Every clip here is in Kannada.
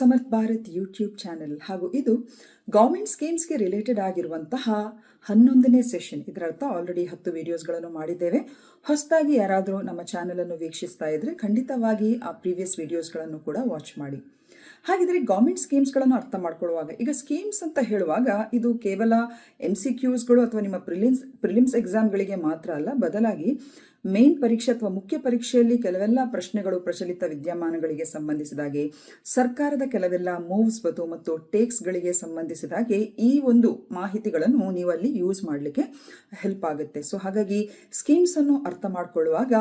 ಸಮರ್ಥ ಭಾರತ್ ಯೂಟ್ಯೂಬ್ ಚಾನೆಲ್. ಹಾಗೂ ಇದು ಗೌರ್ಮೆಂಟ್ ಸ್ಕೀಮ್ಸ್ಗೆ ರಿಲೇಟೆಡ್ ಆಗಿರುವಂತಹ ಹನ್ನೊಂದನೇ ಸೆಷನ್ ಇದರರ್ಥ ಆಲ್ರೆಡಿ ಹತ್ತು ವಿಡಿಯೋಸ್ಗಳನ್ನು ಮಾಡಿದ್ದೇವೆ. ಹೊಸದಾಗಿ ಯಾರಾದರೂ ನಮ್ಮ ಚಾನೆಲನ್ನು ವೀಕ್ಷಿಸ್ತಾ ಇದ್ರೆ ಖಂಡಿತವಾಗಿ ಆ ಪ್ರೀವಿಯಸ್ ವಿಡಿಯೋಸ್ಗಳನ್ನು ಕೂಡ ವಾಚ್ ಮಾಡಿ. ಹಾಗಿದ್ರೆ ಗೌರ್ಮೆಂಟ್ ಸ್ಕೀಮ್ಸ್ಗಳನ್ನು ಅರ್ಥ ಮಾಡ್ಕೊಳ್ಳುವಾಗ, ಈಗ ಸ್ಕೀಮ್ಸ್ ಅಂತ ಹೇಳುವಾಗ ಇದು ಕೇವಲ ಎಂ ಸಿ ಕ್ಯೂಸ್ಗಳು ಅಥವಾ ನಿಮ್ಮ ಪ್ರಿಲಿಮ್ಸ್ ಪ್ರಿಲಿಮ್ಸ್ ಎಕ್ಸಾಮ್ಗಳಿಗೆ ಮಾತ್ರ ಅಲ್ಲ, ಬದಲಾಗಿ ಮೇನ್ ಪರೀಕ್ಷೆ ಅಥವಾ ಮುಖ್ಯ ಪರೀಕ್ಷೆಯಲ್ಲಿ ಕೆಲವೆಲ್ಲ ಪ್ರಶ್ನೆಗಳು ಪ್ರಚಲಿತ ವಿದ್ಯಮಾನಗಳಿಗೆ ಸಂಬಂಧಿಸಿದಾಗೆ ಸರ್ಕಾರದ ಕೆಲವೆಲ್ಲ ಮೂವ್ಸ್ ಮತ್ತು ಮತ್ತು ಟೇಕ್ಸ್ಗಳಿಗೆ ಸಂಬಂಧಿಸಿದಾಗೆ ಈ ಒಂದು ಮಾಹಿತಿಗಳನ್ನು ನೀವು ಅಲ್ಲಿ ಯೂಸ್ ಮಾಡಲಿಕ್ಕೆ ಹೆಲ್ಪ್ ಆಗುತ್ತೆ. ಸೊ ಹಾಗಾಗಿ ಸ್ಕೀಮ್ಸ್ ಅನ್ನು ಅರ್ಥ ಮಾಡಿಕೊಳ್ಳುವಾಗ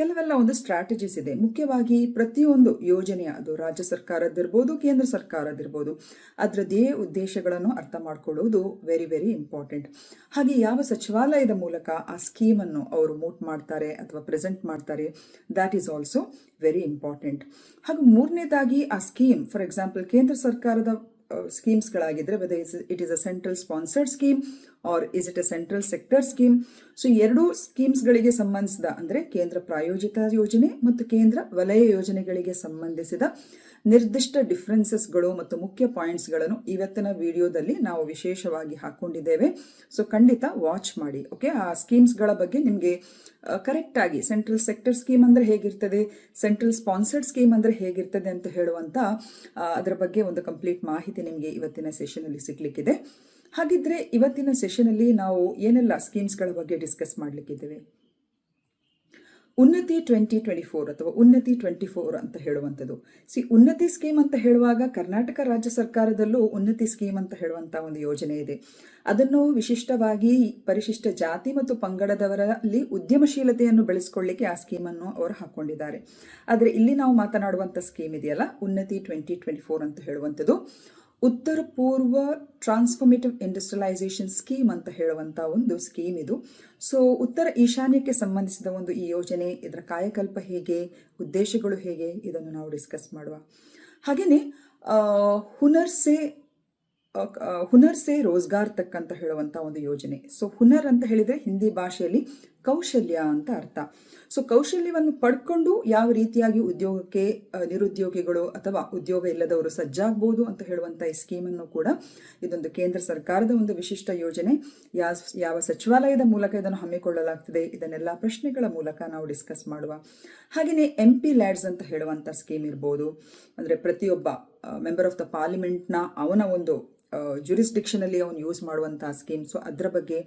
ಕೆಲವೆಲ್ಲ ಒಂದು ಸ್ಟ್ರಾಟಜೀಸ್ ಇದೆ. ಮುಖ್ಯವಾಗಿ ಪ್ರತಿಯೊಂದು ಯೋಜನೆ ಅದು ರಾಜ್ಯ ಸರ್ಕಾರದ್ದಿರ್ಬೋದು, ಕೇಂದ್ರ ಸರ್ಕಾರದಿರ್ಬೋದು ಅದರದ್ದೇ ಉದ್ದೇಶಗಳನ್ನು ಅರ್ಥ ಮಾಡಿಕೊಳ್ಳುವುದು ವೆರಿ ವೆರಿ ಇಂಪಾರ್ಟೆಂಟ್ ಹಾಗೆ ಯಾವ ಸಚಿವಾಲಯದ ಮೂಲಕ ಆ ಸ್ಕೀಮನ್ನು ಅವರು ಮೂಟ್ ಮಾಡ್ತಾರೆ ಅಥವಾ ಪ್ರೆಸೆಂಟ್ ಮಾಡ್ತಾರೆ that is also very important ಹಾಗೂ ಮೂರನೇದಾಗಿ ಆ ಸ್ಕೀಮ್ ಫಾರ್ ಎಕ್ಸಾಂಪಲ್ ಕೇಂದ್ರ ಸರ್ಕಾರದ ಸ್ಕೀಮ್ಸ್ಗಳಾಗಿದ್ದರೆ whether is it is a central sponsored scheme or is it a central sector scheme so ಎರಡೂ ಸ್ಕೀಮ್ಸ್ಗಳಿಗೆ ಸಂಬಂಧಿಸಿದ ಅಂದರೆ ಕೇಂದ್ರ ಪ್ರಾಯೋಜಿತ ಯೋಜನೆ ಮತ್ತು ಕೇಂದ್ರ ವಲಯ ಯೋಜನೆಗಳಿಗೆ ಸಂಬಂಧಿಸಿದ ನಿರ್ದಿಷ್ಟ ಡಿಫ್ರೆನ್ಸಸ್ಗಳು ಮತ್ತು ಮುಖ್ಯ ಪಾಯಿಂಟ್ಸ್ಗಳನ್ನು ಇವತ್ತಿನ ವಿಡಿಯೋದಲ್ಲಿ ನಾವು ವಿಶೇಷವಾಗಿ ಹಾಕೊಂಡಿದ್ದೇವೆ. ಸೊ ಖಂಡಿತ ವಾಚ್ ಮಾಡಿ ಓಕೆ ಆ ಸ್ಕೀಮ್ಸ್ಗಳ ಬಗ್ಗೆ ನಿಮಗೆ ಕರೆಕ್ಟಾಗಿ ಸೆಂಟ್ರಲ್ ಸೆಕ್ಟರ್ ಸ್ಕೀಮ್ ಅಂದರೆ ಹೇಗಿರ್ತದೆ ಸೆಂಟ್ರಲ್ ಸ್ಪಾನ್ಸರ್ಡ್ ಸ್ಕೀಮ್ ಅಂದರೆ ಹೇಗಿರ್ತದೆ ಅಂತ ಹೇಳುವಂಥ ಅದರ ಬಗ್ಗೆ ಒಂದು ಕಂಪ್ಲೀಟ್ ಮಾಹಿತಿ ನಿಮಗೆ ಇವತ್ತಿನ ಸೆಷನಲ್ಲಿ ಸಿಗಲಿಕ್ಕಿದೆ ಹಾಗಿದ್ರೆ ಇವತ್ತಿನ ಸೆಷನಲ್ಲಿ ನಾವು ಏನೆಲ್ಲ ಸ್ಕೀಮ್ಸ್ಗಳ ಬಗ್ಗೆ ಡಿಸ್ಕಸ್ ಮಾಡಲಿಕ್ಕಿದ್ದೇವೆ? ಉನ್ನತಿ ಟ್ವೆಂಟಿ ಟ್ವೆಂಟಿ ಫೋರ್ ಅಥವಾ ಉನ್ನತಿ ಟ್ವೆಂಟಿ ಫೋರ್ ಅಂತ ಹೇಳುವಂಥದ್ದು. ಸಿ ಉನ್ನತಿ ಸ್ಕೀಮ್ ಅಂತ ಹೇಳುವಾಗ ಕರ್ನಾಟಕ ರಾಜ್ಯ ಸರ್ಕಾರದಲ್ಲೂ ಉನ್ನತಿ ಸ್ಕೀಮ್ ಅಂತ ಹೇಳುವಂಥ ಒಂದು ಯೋಜನೆ ಇದೆ. ಅದನ್ನು ವಿಶಿಷ್ಟವಾಗಿ ಪರಿಶಿಷ್ಟ ಜಾತಿ ಮತ್ತು ಪಂಗಡದವರಲ್ಲಿ ಉದ್ಯಮಶೀಲತೆಯನ್ನು ಬೆಳೆಸ್ಕೊಳ್ಳಿಕ್ಕೆ ಆ ಸ್ಕೀಮನ್ನು ಅವರು ಹಾಕೊಂಡಿದ್ದಾರೆ ಆದರೆ ಇಲ್ಲಿ ನಾವು ಮಾತನಾಡುವಂಥ ಸ್ಕೀಮ್ ಇದೆಯಲ್ಲ? ಉನ್ನತಿ ಟ್ವೆಂಟಿ ಟ್ವೆಂಟಿ ಫೋರ್ ಅಂತ ಹೇಳುವಂಥದ್ದು. ಉತ್ತರ ಪೂರ್ವ ಟ್ರಾನ್ಸ್ಫಾರ್ಮೇಟಿವ್ ಇಂಡಸ್ಟ್ರಿಯಲೈಸೇಷನ್ ಸ್ಕೀಮ್ ಅಂತ ಹೇಳುವಂಥ ಒಂದು ಸ್ಕೀಮ್ ಇದು. ಸೊ ಉತ್ತರ ಈಶಾನ್ಯಕ್ಕೆ ಸಂಬಂಧಿಸಿದ ಒಂದು ಈ ಯೋಜನೆ ಇದರ ಕಾಯಕಲ್ಪ ಹೇಗೆ ಉದ್ದೇಶಗಳು ಹೇಗೆ ಇದನ್ನು ನಾವು ಡಿಸ್ಕಸ್ ಮಾಡುವ. ಹಾಗೆಯೇ ಹುನರ್ ಸೇ ಅಹ್, ಅಹ್, ಹುನರ್ ಸೇ ರೋಜ್ಗಾರ್ ತಕ್ ಅಂತ ಹೇಳುವಂಥ ಒಂದು ಯೋಜನೆ. ಸೊ ಹುನರ್ ಅಂತ ಹೇಳಿದರೆ ಹಿಂದಿ ಭಾಷೆಯಲ್ಲಿ ಕೌಶಲ್ಯ ಅಂತ ಅರ್ಥ. ಸೊ ಕೌಶಲ್ಯವನ್ನು ಪಡ್ಕೊಂಡು ಯಾವ ರೀತಿಯಾಗಿ ಉದ್ಯೋಗಕ್ಕೆ ನಿರುದ್ಯೋಗಿಗಳು ಅಥವಾ ಉದ್ಯೋಗ ಇಲ್ಲದವರು ಸಜ್ಜಾಗಬಹುದು ಅಂತ ಹೇಳುವಂಥ ಈ ಸ್ಕೀಮನ್ನು ಕೂಡ ಇದೊಂದು ಕೇಂದ್ರ ಸರ್ಕಾರದ ಒಂದು ವಿಶಿಷ್ಟ ಯೋಜನೆ. ಯಾವ ಸಚಿವಾಲಯದ ಮೂಲಕ ಇದನ್ನು ಹಮ್ಮಿಕೊಳ್ಳಲಾಗ್ತದೆ, ಇದನ್ನೆಲ್ಲ ಪ್ರಶ್ನೆಗಳ ಮೂಲಕ ನಾವು ಡಿಸ್ಕಸ್ ಮಾಡುವ. ಹಾಗೆಯೇ ಎಂ ಪಿ ಲ್ಯಾಡ್ಸ್ ಅಂತ ಹೇಳುವಂಥ ಸ್ಕೀಮ್ ಇರ್ಬೋದು. ಅಂದರೆ ಪ್ರತಿಯೊಬ್ಬ ಮೆಂಬರ್ ಆಫ್ ದ ಪಾರ್ಲಿಮೆಂಟ್ನ ಅವನ ಒಂದು ಜುರಿಸ್ಡಿಕ್ಷನಲ್ಲಿ ಅವನು ಯೂಸ್ ಮಾಡುವಂಥ ಸ್ಕೀಮ್ಸು ಅದರ ಬಗ್ಗೆ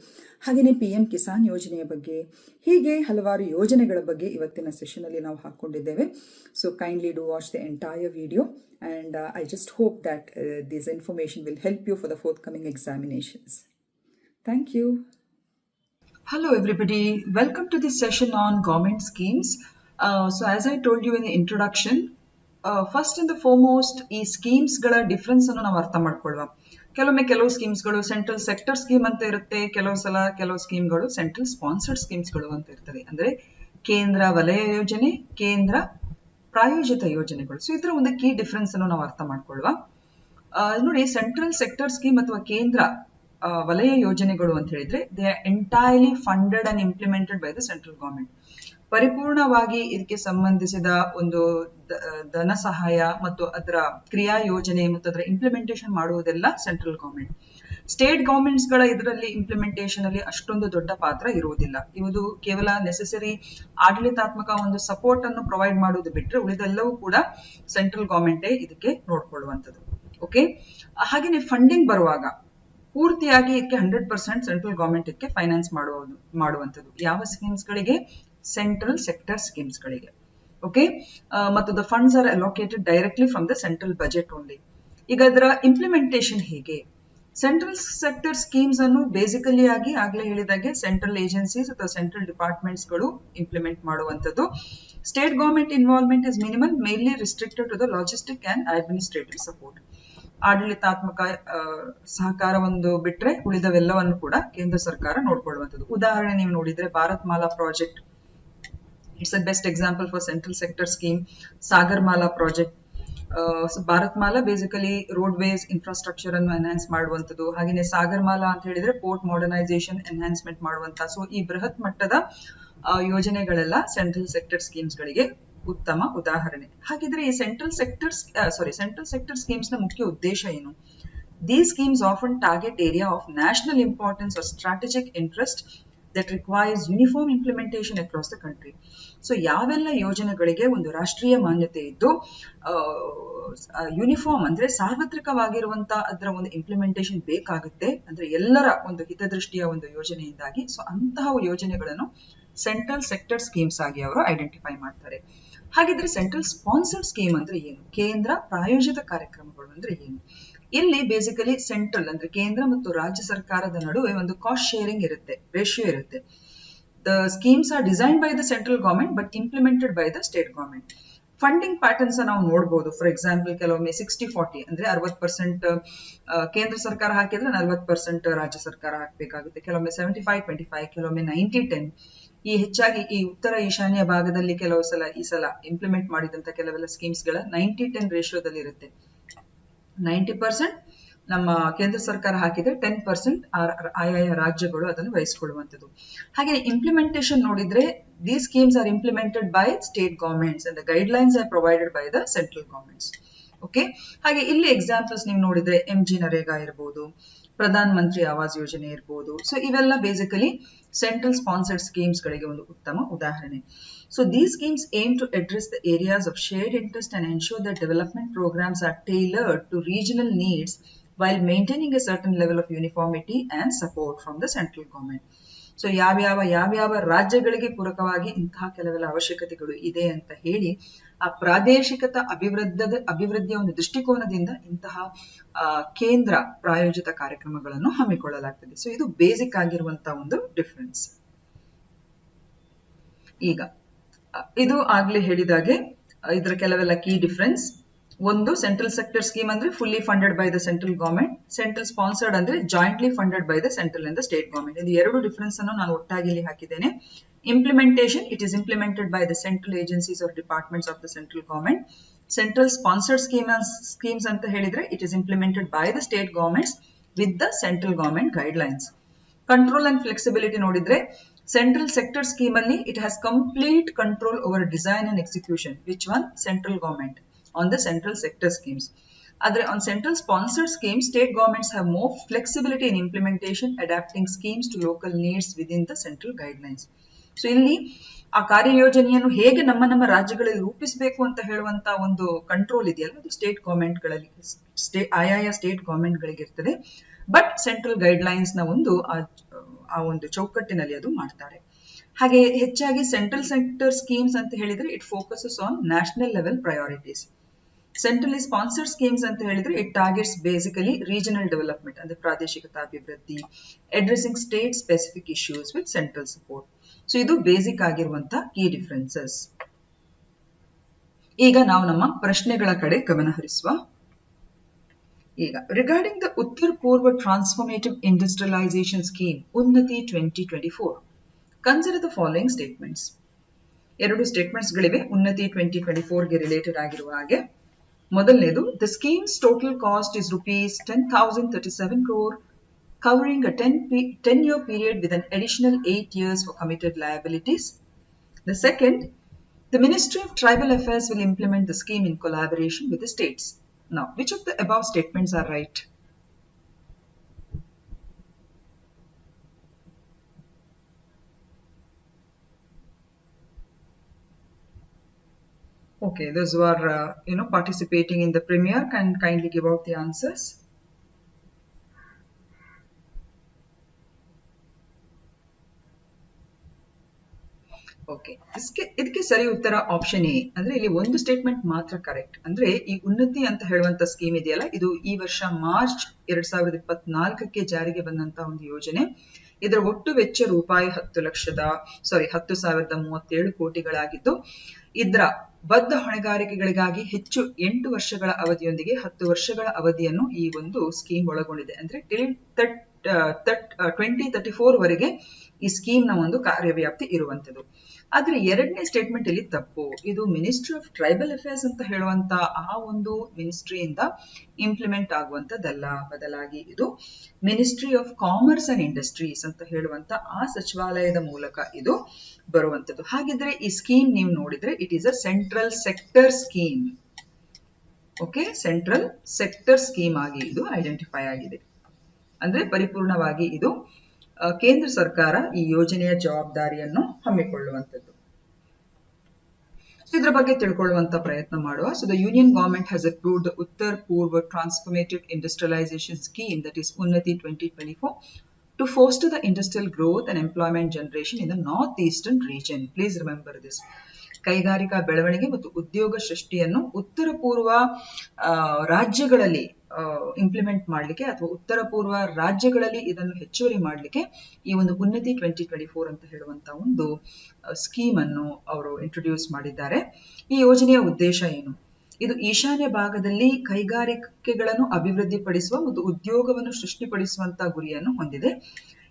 ಹಾಗೆಯೇ ಪಿ ಎಂ ಕಿಸಾನ್ ಯೋಜನೆಯ ಬಗ್ಗೆ ಹೀಗೆ ಹಲವಾರು ಯೋಜನೆಗಳ ಬಗ್ಗೆ ಇವತ್ತಿನ ಸೆಷನಲ್ಲಿ ನಾವು ಹಾಕ್ಕೊಂಡಿದ್ದೇವೆ so kindly do watch the entire video and I just hope that this information will help you for the forthcoming examinations thank you Hello, everybody. Welcome to this session on government schemes. Uh, so, as I told you in the introduction, uh, first and the foremost, ಈ ಸ್ಕೀಮ್ಸ್ಗಳ ಡಿಫ್ರೆನ್ಸ್ ಅನ್ನು ನಾವು ಅರ್ಥ ಮಾಡ್ಕೊಳ್ಳುವ ಕೆಲವೊಮ್ಮೆ ಕೆಲವು ಸ್ಕೀಮ್ಸ್ಗಳು ಸೆಂಟ್ರಲ್ ಸೆಕ್ಟರ್ ಸ್ಕೀಮ್ ಅಂತ ಇರುತ್ತೆ, ಕೆಲವು ಸಲ ಕೆಲವು ಸ್ಕೀಮ್ಗಳು ಸೆಂಟ್ರಲ್ ಸ್ಪಾನ್ಸರ್ಡ್ ಸ್ಕೀಮ್ಸ್ಗಳು ಅಂತ ಇರ್ತದೆ ಅಂದ್ರೆ ಕೇಂದ್ರ ವಲಯ ಯೋಜನೆ, ಕೇಂದ್ರ ಪ್ರಾಯೋಜಿತ ಯೋಜನೆಗಳು. ಸೊ ಇದರ ಒಂದು ಕೀ ಡಿಫ್ರೆನ್ಸ್ ಅನ್ನು ನಾವು ಅರ್ಥ ಮಾಡ್ಕೊಳ್ಳುವ ನೋಡಿ ಸೆಂಟ್ರಲ್ ಸೆಕ್ಟರ್ ಸ್ಕೀಮ್ ಅಥವಾ ಕೇಂದ್ರ ವಲಯ ಯೋಜನೆಗಳು ಅಂತ ಹೇಳಿದ್ರೆ they are entirely funded and implemented by the central government ಪರಿಪೂರ್ಣವಾಗಿ ಇದಕ್ಕೆ ಸಂಬಂಧಿಸಿದ ಒಂದು ಧನ ಸಹಾಯ ಮತ್ತು ಅದರ ಕ್ರಿಯಾ ಯೋಜನೆ ಮತ್ತು ಅದರ ಇಂಪ್ಲಿಮೆಂಟೇಷನ್ ಮಾಡುವುದೆಲ್ಲ ಸೆಂಟ್ರಲ್ ಗವರ್ಮೆಂಟ್ ಸ್ಟೇಟ್ ಗವರ್ಮೆಂಟ್ಸ್ಗಳ ಇದರಲ್ಲಿ ಇಂಪ್ಲಿಮೆಂಟೇಷನ್ ಅಲ್ಲಿ ಅಷ್ಟೊಂದು ದೊಡ್ಡ ಪಾತ್ರ ಇರುವುದಿಲ್ಲ. ಇವುದು ಕೇವಲ ನೆಸೆಸರಿ ಆಡಳಿತಾತ್ಮಕ ಒಂದು ಸಪೋರ್ಟ್ ಅನ್ನು ಪ್ರೊವೈಡ್ ಮಾಡುವುದು ಬಿಟ್ಟರೆ ಉಳಿದೆಲ್ಲವೂ ಕೂಡ ಸೆಂಟ್ರಲ್ ಗೌರ್ಮೆಂಟೇ ಇದಕ್ಕೆ ನೋಡ್ಕೊಳ್ಳುವಂಥದ್ದು. ಓಕೆ ಹಾಗೆಯೇ ಫಂಡಿಂಗ್ ಬರುವಾಗ ಪೂರ್ತಿಯಾಗಿ ಇದಕ್ಕೆ ಹಂಡ್ರೆಡ್ ಪರ್ಸೆಂಟ್ ಸೆಂಟ್ರಲ್ ಗವರ್ಮೆಂಟ್ ಇದಕ್ಕೆ ಫೈನಾನ್ಸ್ ಮಾಡುವುದು ಮಾಡುವಂಥದ್ದು. ಯಾವ ಸ್ಕೀಮ್ಸ್ಗಳಿಗೆ ಸೆಂಟ್ರಲ್ ಸೆಕ್ಟರ್ ಸ್ಕೀಮ್ಸ್ಗಳಿಗೆ ಓಕೆ ಮತ್ತು the funds are allocated directly from the central budget only ಈಗ ಅದರ ಇಂಪ್ಲಿಮೆಂಟೇಷನ್ ಹೇಗೆ? ಸೆಂಟ್ರಲ್ ಸೆಕ್ಟರ್ ಸ್ಕೀಮ್ಸ್ ಅನ್ನು ಬೇಸಿಕಲಿ ಆಗಿ ಆಗ್ಲೇ ಹೇಳಿದಾಗೆ ಸೆಂಟ್ರಲ್ ಏಜೆನ್ಸೀಸ್ ಅಥವಾ ಸೆಂಟ್ರಲ್ ಡಿಪಾರ್ಟ್ಮೆಂಟ್ಸ್ಗಳು ಇಂಪ್ಲಿಮೆಂಟ್ ಮಾಡುವಂಥದ್ದು. State government involvement is minimum mainly restricted to the logistic and administrative support ಆಡಳಿತಾತ್ಮಕ ಸಹಕಾರವೊಂದು ಬಿಟ್ರೆ ಉಳಿದವೆಲ್ಲವನ್ನು ಕೂಡ ಕೇಂದ್ರ ಸರ್ಕಾರ ನೋಡ್ಕೊಳ್ಳುವಂಥದ್ದು. ಉದಾಹರಣೆ ನೀವು ನೋಡಿದ್ರೆ Bharat Mala project it's a best example for central sector scheme Sagar Mala project Bharat Mala basically roadways infrastructure ಅನ್ನು ಎನ್ಹಾನ್ಸ್ ಮಾಡುವಂಥದ್ದು. ಹಾಗೆಯೇ ಸಾಗರ್ ಮಾಲಾ ಅಂತ ಹೇಳಿದ್ರೆ ಪೋರ್ಟ್ ಮಾಡರ್ನೈಸೇಷನ್ ಎನ್ಹಾನ್ಸ್ಮೆಂಟ್ ಮಾಡುವಂತ ಸೊ ಈ ಬೃಹತ್ ಮಟ್ಟದ ಯೋಜನೆಗಳೆಲ್ಲ ಸೆಂಟ್ರಲ್ ಸೆಕ್ಟರ್ ಸ್ಕೀಮ್ಸ್ ಗಳಿಗೆ ಉತ್ತಮ ಉದಾಹರಣೆ. ಹಾಗಿದ್ರೆ ಈ central sectors sorry central sector ಸ್ಕೀಮ್ಸ್ನ ಮುಖ್ಯ ಉದ್ದೇಶ ಏನು? These schemes often target area of national importance or strategic interest that requires uniform implementation across the country. So ಯಾವೆಲ್ಲ ಯೋಜನೆಗಳಿಗೆ ಒಂದು ರಾಷ್ಟ್ರೀಯ ಮಾನ್ಯತೆ ಇದ್ದು ಯೂನಿಫಾರ್ಮ್ ಅಂದ್ರೆ ಸಾರ್ವತ್ರಿಕವಾಗಿರುವಂತ ಅದರ ಒಂದು ಇಂಪ್ಲಿಮೆಂಟೇಷನ್ ಬೇಕಾಗುತ್ತೆ, ಅಂದ್ರೆ ಎಲ್ಲರ ಒಂದು ಹಿತದೃಷ್ಟಿಯ ಒಂದು ಯೋಜನೆಯಿಂದಾಗಿ. ಸೊ ಅಂತಹ ಯೋಜನೆಗಳನ್ನು ಸೆಂಟ್ರಲ್ ಸೆಕ್ಟರ್ ಸ್ಕೀಮ್ಸ್ ಆಗಿ ಅವರು ಐಡೆಂಟಿಫೈ ಮಾಡ್ತಾರೆ. ಹಾಗಿದ್ರೆ ಸೆಂಟ್ರಲ್ ಸ್ಪಾನ್ಸರ್ಡ್ ಸ್ಕೀಮ್ ಅಂದ್ರೆ ಏನು? ಕೇಂದ್ರ ಪ್ರಾಯೋಜಿತ ಕಾರ್ಯಕ್ರಮಗಳು ಅಂದ್ರೆ ಏನು? ಇಲ್ಲಿ ಬೇಸಿಕಲಿ ಸೆಂಟ್ರಲ್ ಅಂದ್ರೆ ಕೇಂದ್ರ ಮತ್ತು ರಾಜ್ಯ ಸರ್ಕಾರದ ನಡುವೆ ಒಂದು ಕಾಸ್ಟ್ ಶೇರಿಂಗ್ ಇರುತ್ತೆ ರೇಷಿಯೋ ಇರುತ್ತೆ. The schemes R design by the central government but implemented by the state government funding patterns ನಾವು ನೋಡಬಹುದು ಫಾರ್ ಎಕ್ಸಾಂಪಲ್ ಕೆಲವೊಮ್ಮೆ ಸಿಕ್ಸ್ಟಿ ಫಾರ್ಟಿ ಅಂದ್ರೆ ಅರವತ್ ಪರ್ಸೆಂಟ್ ಕೇಂದ್ರ ಸರ್ಕಾರ ಹಾಕಿದ್ರೆ ನಲ್ವತ್ ಪರ್ಸೆಂಟ್ ರಾಜ್ಯ ಸರ್ಕಾರ ಹಾಕಬೇಕಾಗುತ್ತೆ. ಕೆಲವೊಮ್ಮೆ ಸೆವೆಂಟಿ ಫೈವ್ ಟ್ವೆಂಟಿ ಫೈವ್ ಕೆಲವೊಮ್ಮೆ ನೈಂಟಿ ಟೆನ್ ಈ ಹೆಚ್ಚಾಗಿ ಈ ಉತ್ತರ ಈಶಾನ್ಯ ಭಾಗದಲ್ಲಿ ಕೆಲವು ಸಲ ಈ ಸಲ ಇಂಪ್ಲಿಮೆಂಟ್ ಮಾಡಿದಂತ ಕೆಲವೆಲ್ಲ ಸ್ಕೀಮ್ಸ್ಗಳ ನೈಂಟಿ ಟೆನ್ ರೇಷಿಯೋದಲ್ಲಿ ಇರುತ್ತೆ ನೈಂಟಿ ಪರ್ಸೆಂಟ್. ನಮ್ಮ ಕೇಂದ್ರ ಸರ್ಕಾರ ಹಾಕಿದ್ರೆ ಟೆನ್ ಪರ್ಸೆಂಟ್ ಆಯಾಯ ರಾಜ್ಯಗಳು ಅದನ್ನು ವಹಿಸಿಕೊಳ್ಳುವಂಥದ್ದು. ಹಾಗೆ ಇಂಪ್ಲಿಮೆಂಟೇಷನ್ ನೋಡಿದ್ರೆ these schemes are implemented by state governments and guidelines are provided by the central governments okay ಹಾಗೆ ಇಲ್ಲಿ ಎಕ್ಸಾಂಪಲ್ಸ್ ನೀವು ನೋಡಿದ್ರೆ ಎಂ ಜಿ ನರೇಗಾ ಇರ್ಬೋದು, ಪ್ರಧಾನ ಮಂತ್ರಿ ಆವಾಸ್ ಯೋಜನೆ ಇರ್ಬೋದು. ಸೊ ಇವೆಲ್ಲ ಬೇಸಿಕಲಿ ಸೆಂಟ್ರಲ್ ಸ್ಪಾನ್ಸರ್ಡ್ ಸ್ಕೀಮ್ಸ್ ಗಳಿಗೆ ಒಂದು ಉತ್ತಮ ಉದಾಹರಣೆ. So these schemes aim to address the areas of shared interest and ensure that development programmes are tailored to regional needs while maintaining a certain level of uniformity and support from the central government. So ಯಾವ್ಯಾವ ಯಾವ್ಯಾವ ರಾಜ್ಯಗಳಿಗೆ ಪೂರಕವಾಗಿ ಇಂತಹ ಕೆಲವೆಲ್ಲ ಅವಶ್ಯಕತೆಗಳು ಇದೆ ಅಂತ ಹೇಳಿ, ಆ ಪ್ರಾದೇಶಿಕತ ಅಭಿವೃದ್ಧದ, ಅಭಿವೃದ್ಧಿಯ ಒಂದು ದೃಷ್ಟಿಕೋನದಿಂದ ಇಂತಹ ಕೇಂದ್ರ ಪ್ರಾಯೋಜಿತ ಕಾರ್ಯಕ್ರಮಗಳನ್ನು ಹಮ್ಮಿಕೊಳ್ಳಲಾಗ್ತದೆ ಸೊ ಇದು ಬೇಸಿಕ್ ಆಗಿರುವಂತಹ ಒಂದು ಡಿಫ್ರೆನ್ಸ್ ಈಗ ಇದು ಆಗ್ಲೇ ಹೇಳಿದಾಗೆ ಇದರ ಕೆಲವೆಲ್ಲ ಕೀ ಡಿಫ್ರೆನ್ಸ್ ಒಂದು ಸೆಂಟ್ರಲ್ ಸೆಕ್ಟರ್ ಸ್ಕೀಮ್ ಅಂದ್ರೆ fully funded by the central government central sponsored ಅಂದ್ರೆ jointly funded by the central and the state government ಇದು ಎರಡು ಡಿಫರೆನ್ಸ್ ಅನ್ನು ನಾನು ಒಟ್ಟಾಗಿ ಇಲ್ಲಿ ಹಾಕಿದ್ದೇನೆ. Implementation it is implemented by the central agencies or departments of the central government central sponsored scheme schemes ಅಂತ ಹೇಳಿದ್ರೆ it is implemented by the state governments with the central government guidelines control and flexibility ನೋಡಿದ್ರೆ ಸೆಂಟ್ರಲ್ ಸೆಕ್ಟರ್ ಸ್ಕೀಮ್ ಅಲ್ಲಿ it has complete control over design and execution which one central government on the central sector schemes ಆದ್ರೆ on central sponsored scheme state governments have more flexibility in implementation adapting schemes to local needs within the central guidelines so ಇಲ್ಲಿ ಆ ಕಾರ್ಯಯೋಜನೆಯನ್ನು ಹೇಗೆ ನಮ್ಮ ನಮ್ಮ ರಾಜ್ಯಗಳಲ್ಲಿ ರೂಪಿಸಬೇಕು ಅಂತ ಹೇಳುವಂತಹ ಒಂದು ಕಂಟ್ರೋಲ್ ಇದೆಯಲ್ಲ ಅದು ಸ್ಟೇಟ್ ಗೌರ್ಮೆಂಟ್ಗಳಲ್ಲಿ ಆಯಾಯ ಸ್ಟೇಟ್ ಗೌರ್ಮೆಂಟ್ ಗಳಿಗೆ ಇರ್ತದೆ ಬಟ್ ಸೆಂಟ್ರಲ್ ಗೈಡ್ಲೈನ್ಸ್ನ ಒಂದು ಆ ಒಂದು ಚೌಕಟ್ಟಿನಲ್ಲಿ ಅದು ಮಾಡ್ತಾರೆ. ಹಾಗೆ ಹೆಚ್ಚಾಗಿ ಸೆಂಟ್ರಲ್ ಸೆಕ್ಟರ್ ಸ್ಕೀಮ್ಸ್ ಅಂತ ಹೇಳಿದ್ರೆ it focuses on national level priorities centrally sponsored schemes ಅಂತ ಹೇಳಿದ್ರೆ it targets basically regional development ಅಂದ್ರೆ ಪ್ರಾದೇಶಿಕತಾ ಅಭಿವೃದ್ಧಿ addressing state specific issues with central support so ಇದು ಬೇಸಿಕ್ ಆಗಿರುವಂತಹ ಕೀ ಡಿಫ್ರೆನ್ಸಸ್ ಈಗ ನಾವು ನಮ್ಮ ಪ್ರಶ್ನೆಗಳ ಕಡೆ ಗಮನ ಹರಿಸುವ ಈಗ ರಿಗಾರ್ಡಿಂಗ್ ದ ಉತ್ತರ ಪೂರ್ವ transformative industrialisation scheme Unnati twenty twenty four consider the following statements ಎರಡು ಸ್ಟೇಟ್ಮೆಂಟ್ಸ್ ಗಳಿವೆ ಉನ್ನತಿ ಟ್ವೆಂಟಿ ಟ್ವೆಂಟಿ ಫೋರ್ಗೆ ರಿಲೇಟೆಡ್ ಆಗಿರುವ ಹಾಗೆ ಮೊದಲನೇದು the schemes total cost is rupees ten thousand thirty seven crore covering a 10, 10 year period with an additional 8 years for committed liabilities. The second, the Ministry of Tribal Affairs will implement the scheme in collaboration with the states. Now, which of the above statements are right? Okay, those who are, uh, you know, participating in the premiere can kindly give out the answers. Okay ಇದಕ್ಕೆ ಇದಕ್ಕೆ ಸರಿ ಉತ್ತರ ಆಪ್ಷನ್ ಎ. ಅಂದ್ರೆ ಇಲ್ಲಿ ಒಂದು ಸ್ಟೇಟ್ಮೆಂಟ್ ಮಾತ್ರ ಕರೆಕ್ಟ್ ಅಂದ್ರೆ ಈ ಉನ್ನತಿ ಅಂತ ಹೇಳುವಂತ ಸ್ಕೀಮ್ ಇದೆಯಲ್ಲ, ಇದು ಈ ವರ್ಷ ಮಾರ್ಚ್ ಎರಡ್ ಸಾವಿರದ ಇಪ್ಪತ್ನಾಲ್ಕಕ್ಕೆ ಜಾರಿಗೆ ಬಂದಂತಹ ಒಂದು ಯೋಜನೆ. ಇದರ ಒಟ್ಟು ವೆಚ್ಚ ರೂಪಾಯಿ ಹತ್ತು ಲಕ್ಷದ ಸಾರಿ ಹತ್ತು ಸಾವಿರದ ಮೂವತ್ತೇಳು ಕೋಟಿಗಳಾಗಿದ್ದು, ಇದರ ಬದ್ಧ ಹೊಣೆಗಾರಿಕೆಗಳಿಗಾಗಿ ಹೆಚ್ಚು ಎಂಟು ವರ್ಷಗಳ ಅವಧಿಯೊಂದಿಗೆ ಹತ್ತು ವರ್ಷಗಳ ಅವಧಿಯನ್ನು ಈ ಒಂದು ಸ್ಕೀಮ್ ಒಳಗೊಂಡಿದೆ. ಅಂದ್ರೆ ಟಿಲ್ ತಟ್ ಟ್ವೆಂಟಿ ತರ್ಟಿ ಫೋರ್ ವರೆಗೆ ಈ ಸ್ಕೀಮ್ನ ಒಂದು ಕಾರ್ಯವ್ಯಾಪ್ತಿ ಇರುವಂತದ್ದು ಆದ್ರೆ ಎರಡನೇ ಸ್ಟೇಟ್ಮೆಂಟ್ ಇಲ್ಲಿ ತಪ್ಪು. ಇದು ಮಿನಿಸ್ಟ್ರಿ ಆಫ್ ಟ್ರೈಬಲ್ ಅಫೇರ್ಸ್ ಅಂತ ಹೇಳುವಂತ ಆ ಒಂದು ಮಿನಿಸ್ಟ್ರಿಯಿಂದ ಇಂಪ್ಲಿಮೆಂಟ್ ಆಗುವಂತದ್ದಲ್ಲ ಬದಲಾಗಿ ಇದು ministry of commerce and industries ಅಂತ ಹೇಳುವಂತ ಆ ಸಚಿವಾಲಯದ ಮೂಲಕ ಇದು ಬರುವಂತದ್ದು ಹಾಗಿದ್ರೆ ಈ ಸ್ಕೀಮ್ ನೀವು ನೋಡಿದ್ರೆ it is a central sector scheme okay central sector scheme ಆಗಿ ಇದು ಐಡೆಂಟಿಫೈ ಆಗಿದೆ. ಅಂದ್ರೆ ಪರಿಪೂರ್ಣವಾಗಿ ಇದು ಕೇಂದ್ರ ಸರ್ಕಾರ ಈ ಯೋಜನೆಯ ಜವಾಬ್ದಾರಿಯನ್ನು ಹಮ್ಮಿಕೊಳ್ಳುವಂಥದ್ದು So, ಇದರ ಬಗ್ಗೆ ತಿಳ್ಕೊಳ್ಳುವಂತ ಪ್ರಯತ್ನ ಮಾಡುವ so the union government has approved the Uttar Poorva transformative industrialisation scheme that is Unnati twenty twenty four to foster the industrial growth and employment generation in the northeastern region. Please remember this. ಕೈಗಾರಿಕಾ ಬೆಳವಣಿಗೆ ಮತ್ತು ಉದ್ಯೋಗ ಸೃಷ್ಟಿಯನ್ನು ಉತ್ತರ ಪೂರ್ವ ರಾಜ್ಯಗಳಲ್ಲಿ ಇಂಪ್ಲಿಮೆಂಟ್ ಮಾಡಲಿಕ್ಕೆ ಅಥವಾ ಉತ್ತರ ಪೂರ್ವ ರಾಜ್ಯಗಳಲ್ಲಿ ಇದನ್ನು ಹೆಚ್ಚುವರಿ ಮಾಡಲಿಕ್ಕೆ ಈ ಒಂದು ಉನ್ನತಿ ಟ್ವೆಂಟಿ ಟ್ವೆಂಟಿ ಫೋರ್ ಅಂತ ಹೇಳುವಂತ ಒಂದು ಸ್ಕೀಮ್ ಅನ್ನು ಅವರು ಇಂಟ್ರೊಡ್ಯೂಸ್ ಮಾಡಿದ್ದಾರೆ. ಈ ಯೋಜನೆಯ ಉದ್ದೇಶ ಏನು? ಇದು ಈಶಾನ್ಯ ಭಾಗದಲ್ಲಿ ಕೈಗಾರಿಕೆಗಳನ್ನು ಅಭಿವೃದ್ಧಿಪಡಿಸುವ ಮತ್ತು ಉದ್ಯೋಗವನ್ನು ಸೃಷ್ಟಿಪಡಿಸುವಂತ ಗುರಿಯನ್ನು ಹೊಂದಿದೆ.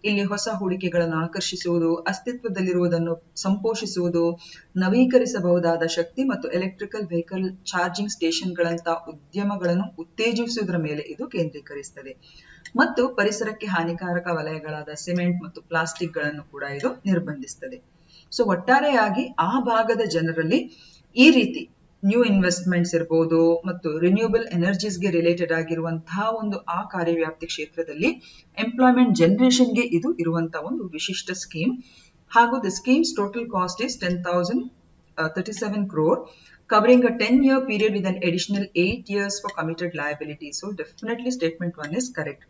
ಇಲ್ಲಿ ಹೊಸ ಹೂಡಿಕೆಗಳನ್ನು ಆಕರ್ಷಿಸುವುದು, ಅಸ್ತಿತ್ವದಲ್ಲಿರುವುದನ್ನು ಸಂಪೋಷಿಸುವುದು, ನವೀಕರಿಸಬಹುದಾದ ಶಕ್ತಿ ಮತ್ತು ಎಲೆಕ್ಟ್ರಿಕಲ್ ವೆಹಿಕಲ್ ಚಾರ್ಜಿಂಗ್ ಸ್ಟೇಷನ್ಗಳಂತಹ ಉದ್ಯಮಗಳನ್ನು ಉತ್ತೇಜಿಸುವುದರ ಮೇಲೆ ಇದು ಕೇಂದ್ರೀಕರಿಸುತ್ತದೆ ಮತ್ತು ಪರಿಸರಕ್ಕೆ ಹಾನಿಕಾರಕ ವಲಯಗಳಾದ ಸಿಮೆಂಟ್ ಮತ್ತು ಪ್ಲಾಸ್ಟಿಕ್ಗಳನ್ನು ಕೂಡ ಇದು ನಿರ್ಬಂಧಿಸುತ್ತದೆ ಸೊ, ಒಟ್ಟಾರೆಯಾಗಿ ಆ ಭಾಗದ ಜನರಲ್ಲಿ ಈ ರೀತಿ ನ್ಯೂ ಇನ್ವೆಸ್ಟ್ಮೆಂಟ್ಸ್ ಇರ್ಬೋದು ಮತ್ತು ರಿನ್ಯೂಬಲ್ ಎನರ್ಜೀಸ್ಗೆ ರಿಲೇಟೆಡ್ ಆಗಿರುವಂತಹ ಒಂದು ಆ ಕಾರ್ಯವ್ಯಾಪ್ತಿ ಕ್ಷೇತ್ರದಲ್ಲಿ ಎಂಪ್ಲಾಯ್ಮೆಂಟ್ ಜನರೇಷನ್ಗೆ ಇದು ಇರುವಂತಹ ಒಂದು ವಿಶಿಷ್ಟ ಸ್ಕೀಮ್ ಹಾಗೂ the schemes total cost is ten thousand thirty seven crore covering a ten year period with an additional eight years for committed liability so definitely statement one is correct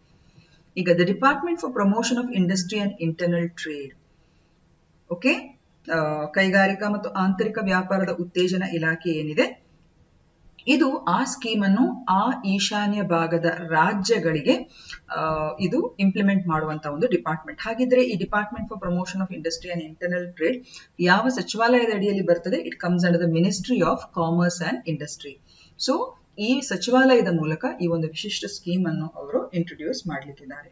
ಈಗ the department for promotion of industry and internal trade okay ಕೈಗಾರಿಕಾ ಮತ್ತು ಆಂತರಿಕ ವ್ಯಾಪಾರದ ಉತ್ತೇಜನ ಇಲಾಖೆ ಏನಿದೆ? ಇದು ಆ ಸ್ಕೀಮ್ ಅನ್ನು ಆ ಈಶಾನ್ಯ ಭಾಗದ ರಾಜ್ಯಗಳಿಗೆ ಇದು ಇಂಪ್ಲಿಮೆಂಟ್ ಮಾಡುವಂತ ಒಂದು ಡಿಪಾರ್ಟ್ಮೆಂಟ್ ಹಾಗಿದ್ರೆ ಈ department for promotion of industry and internal trade ಯಾವ ಸಚಿವಾಲಯದ ಅಡಿಯಲ್ಲಿ ಬರ್ತದೆ? It comes under the ministry of commerce and industry so ಈ ಸಚಿವಾಲಯದ ಮೂಲಕ ಈ ಒಂದು ವಿಶಿಷ್ಟ ಸ್ಕೀಮ್ ಅನ್ನು ಅವರು ಇಂಟ್ರೊಡ್ಯೂಸ್ ಮಾಡಲಿಕ್ಕಿದ್ದಾರೆ.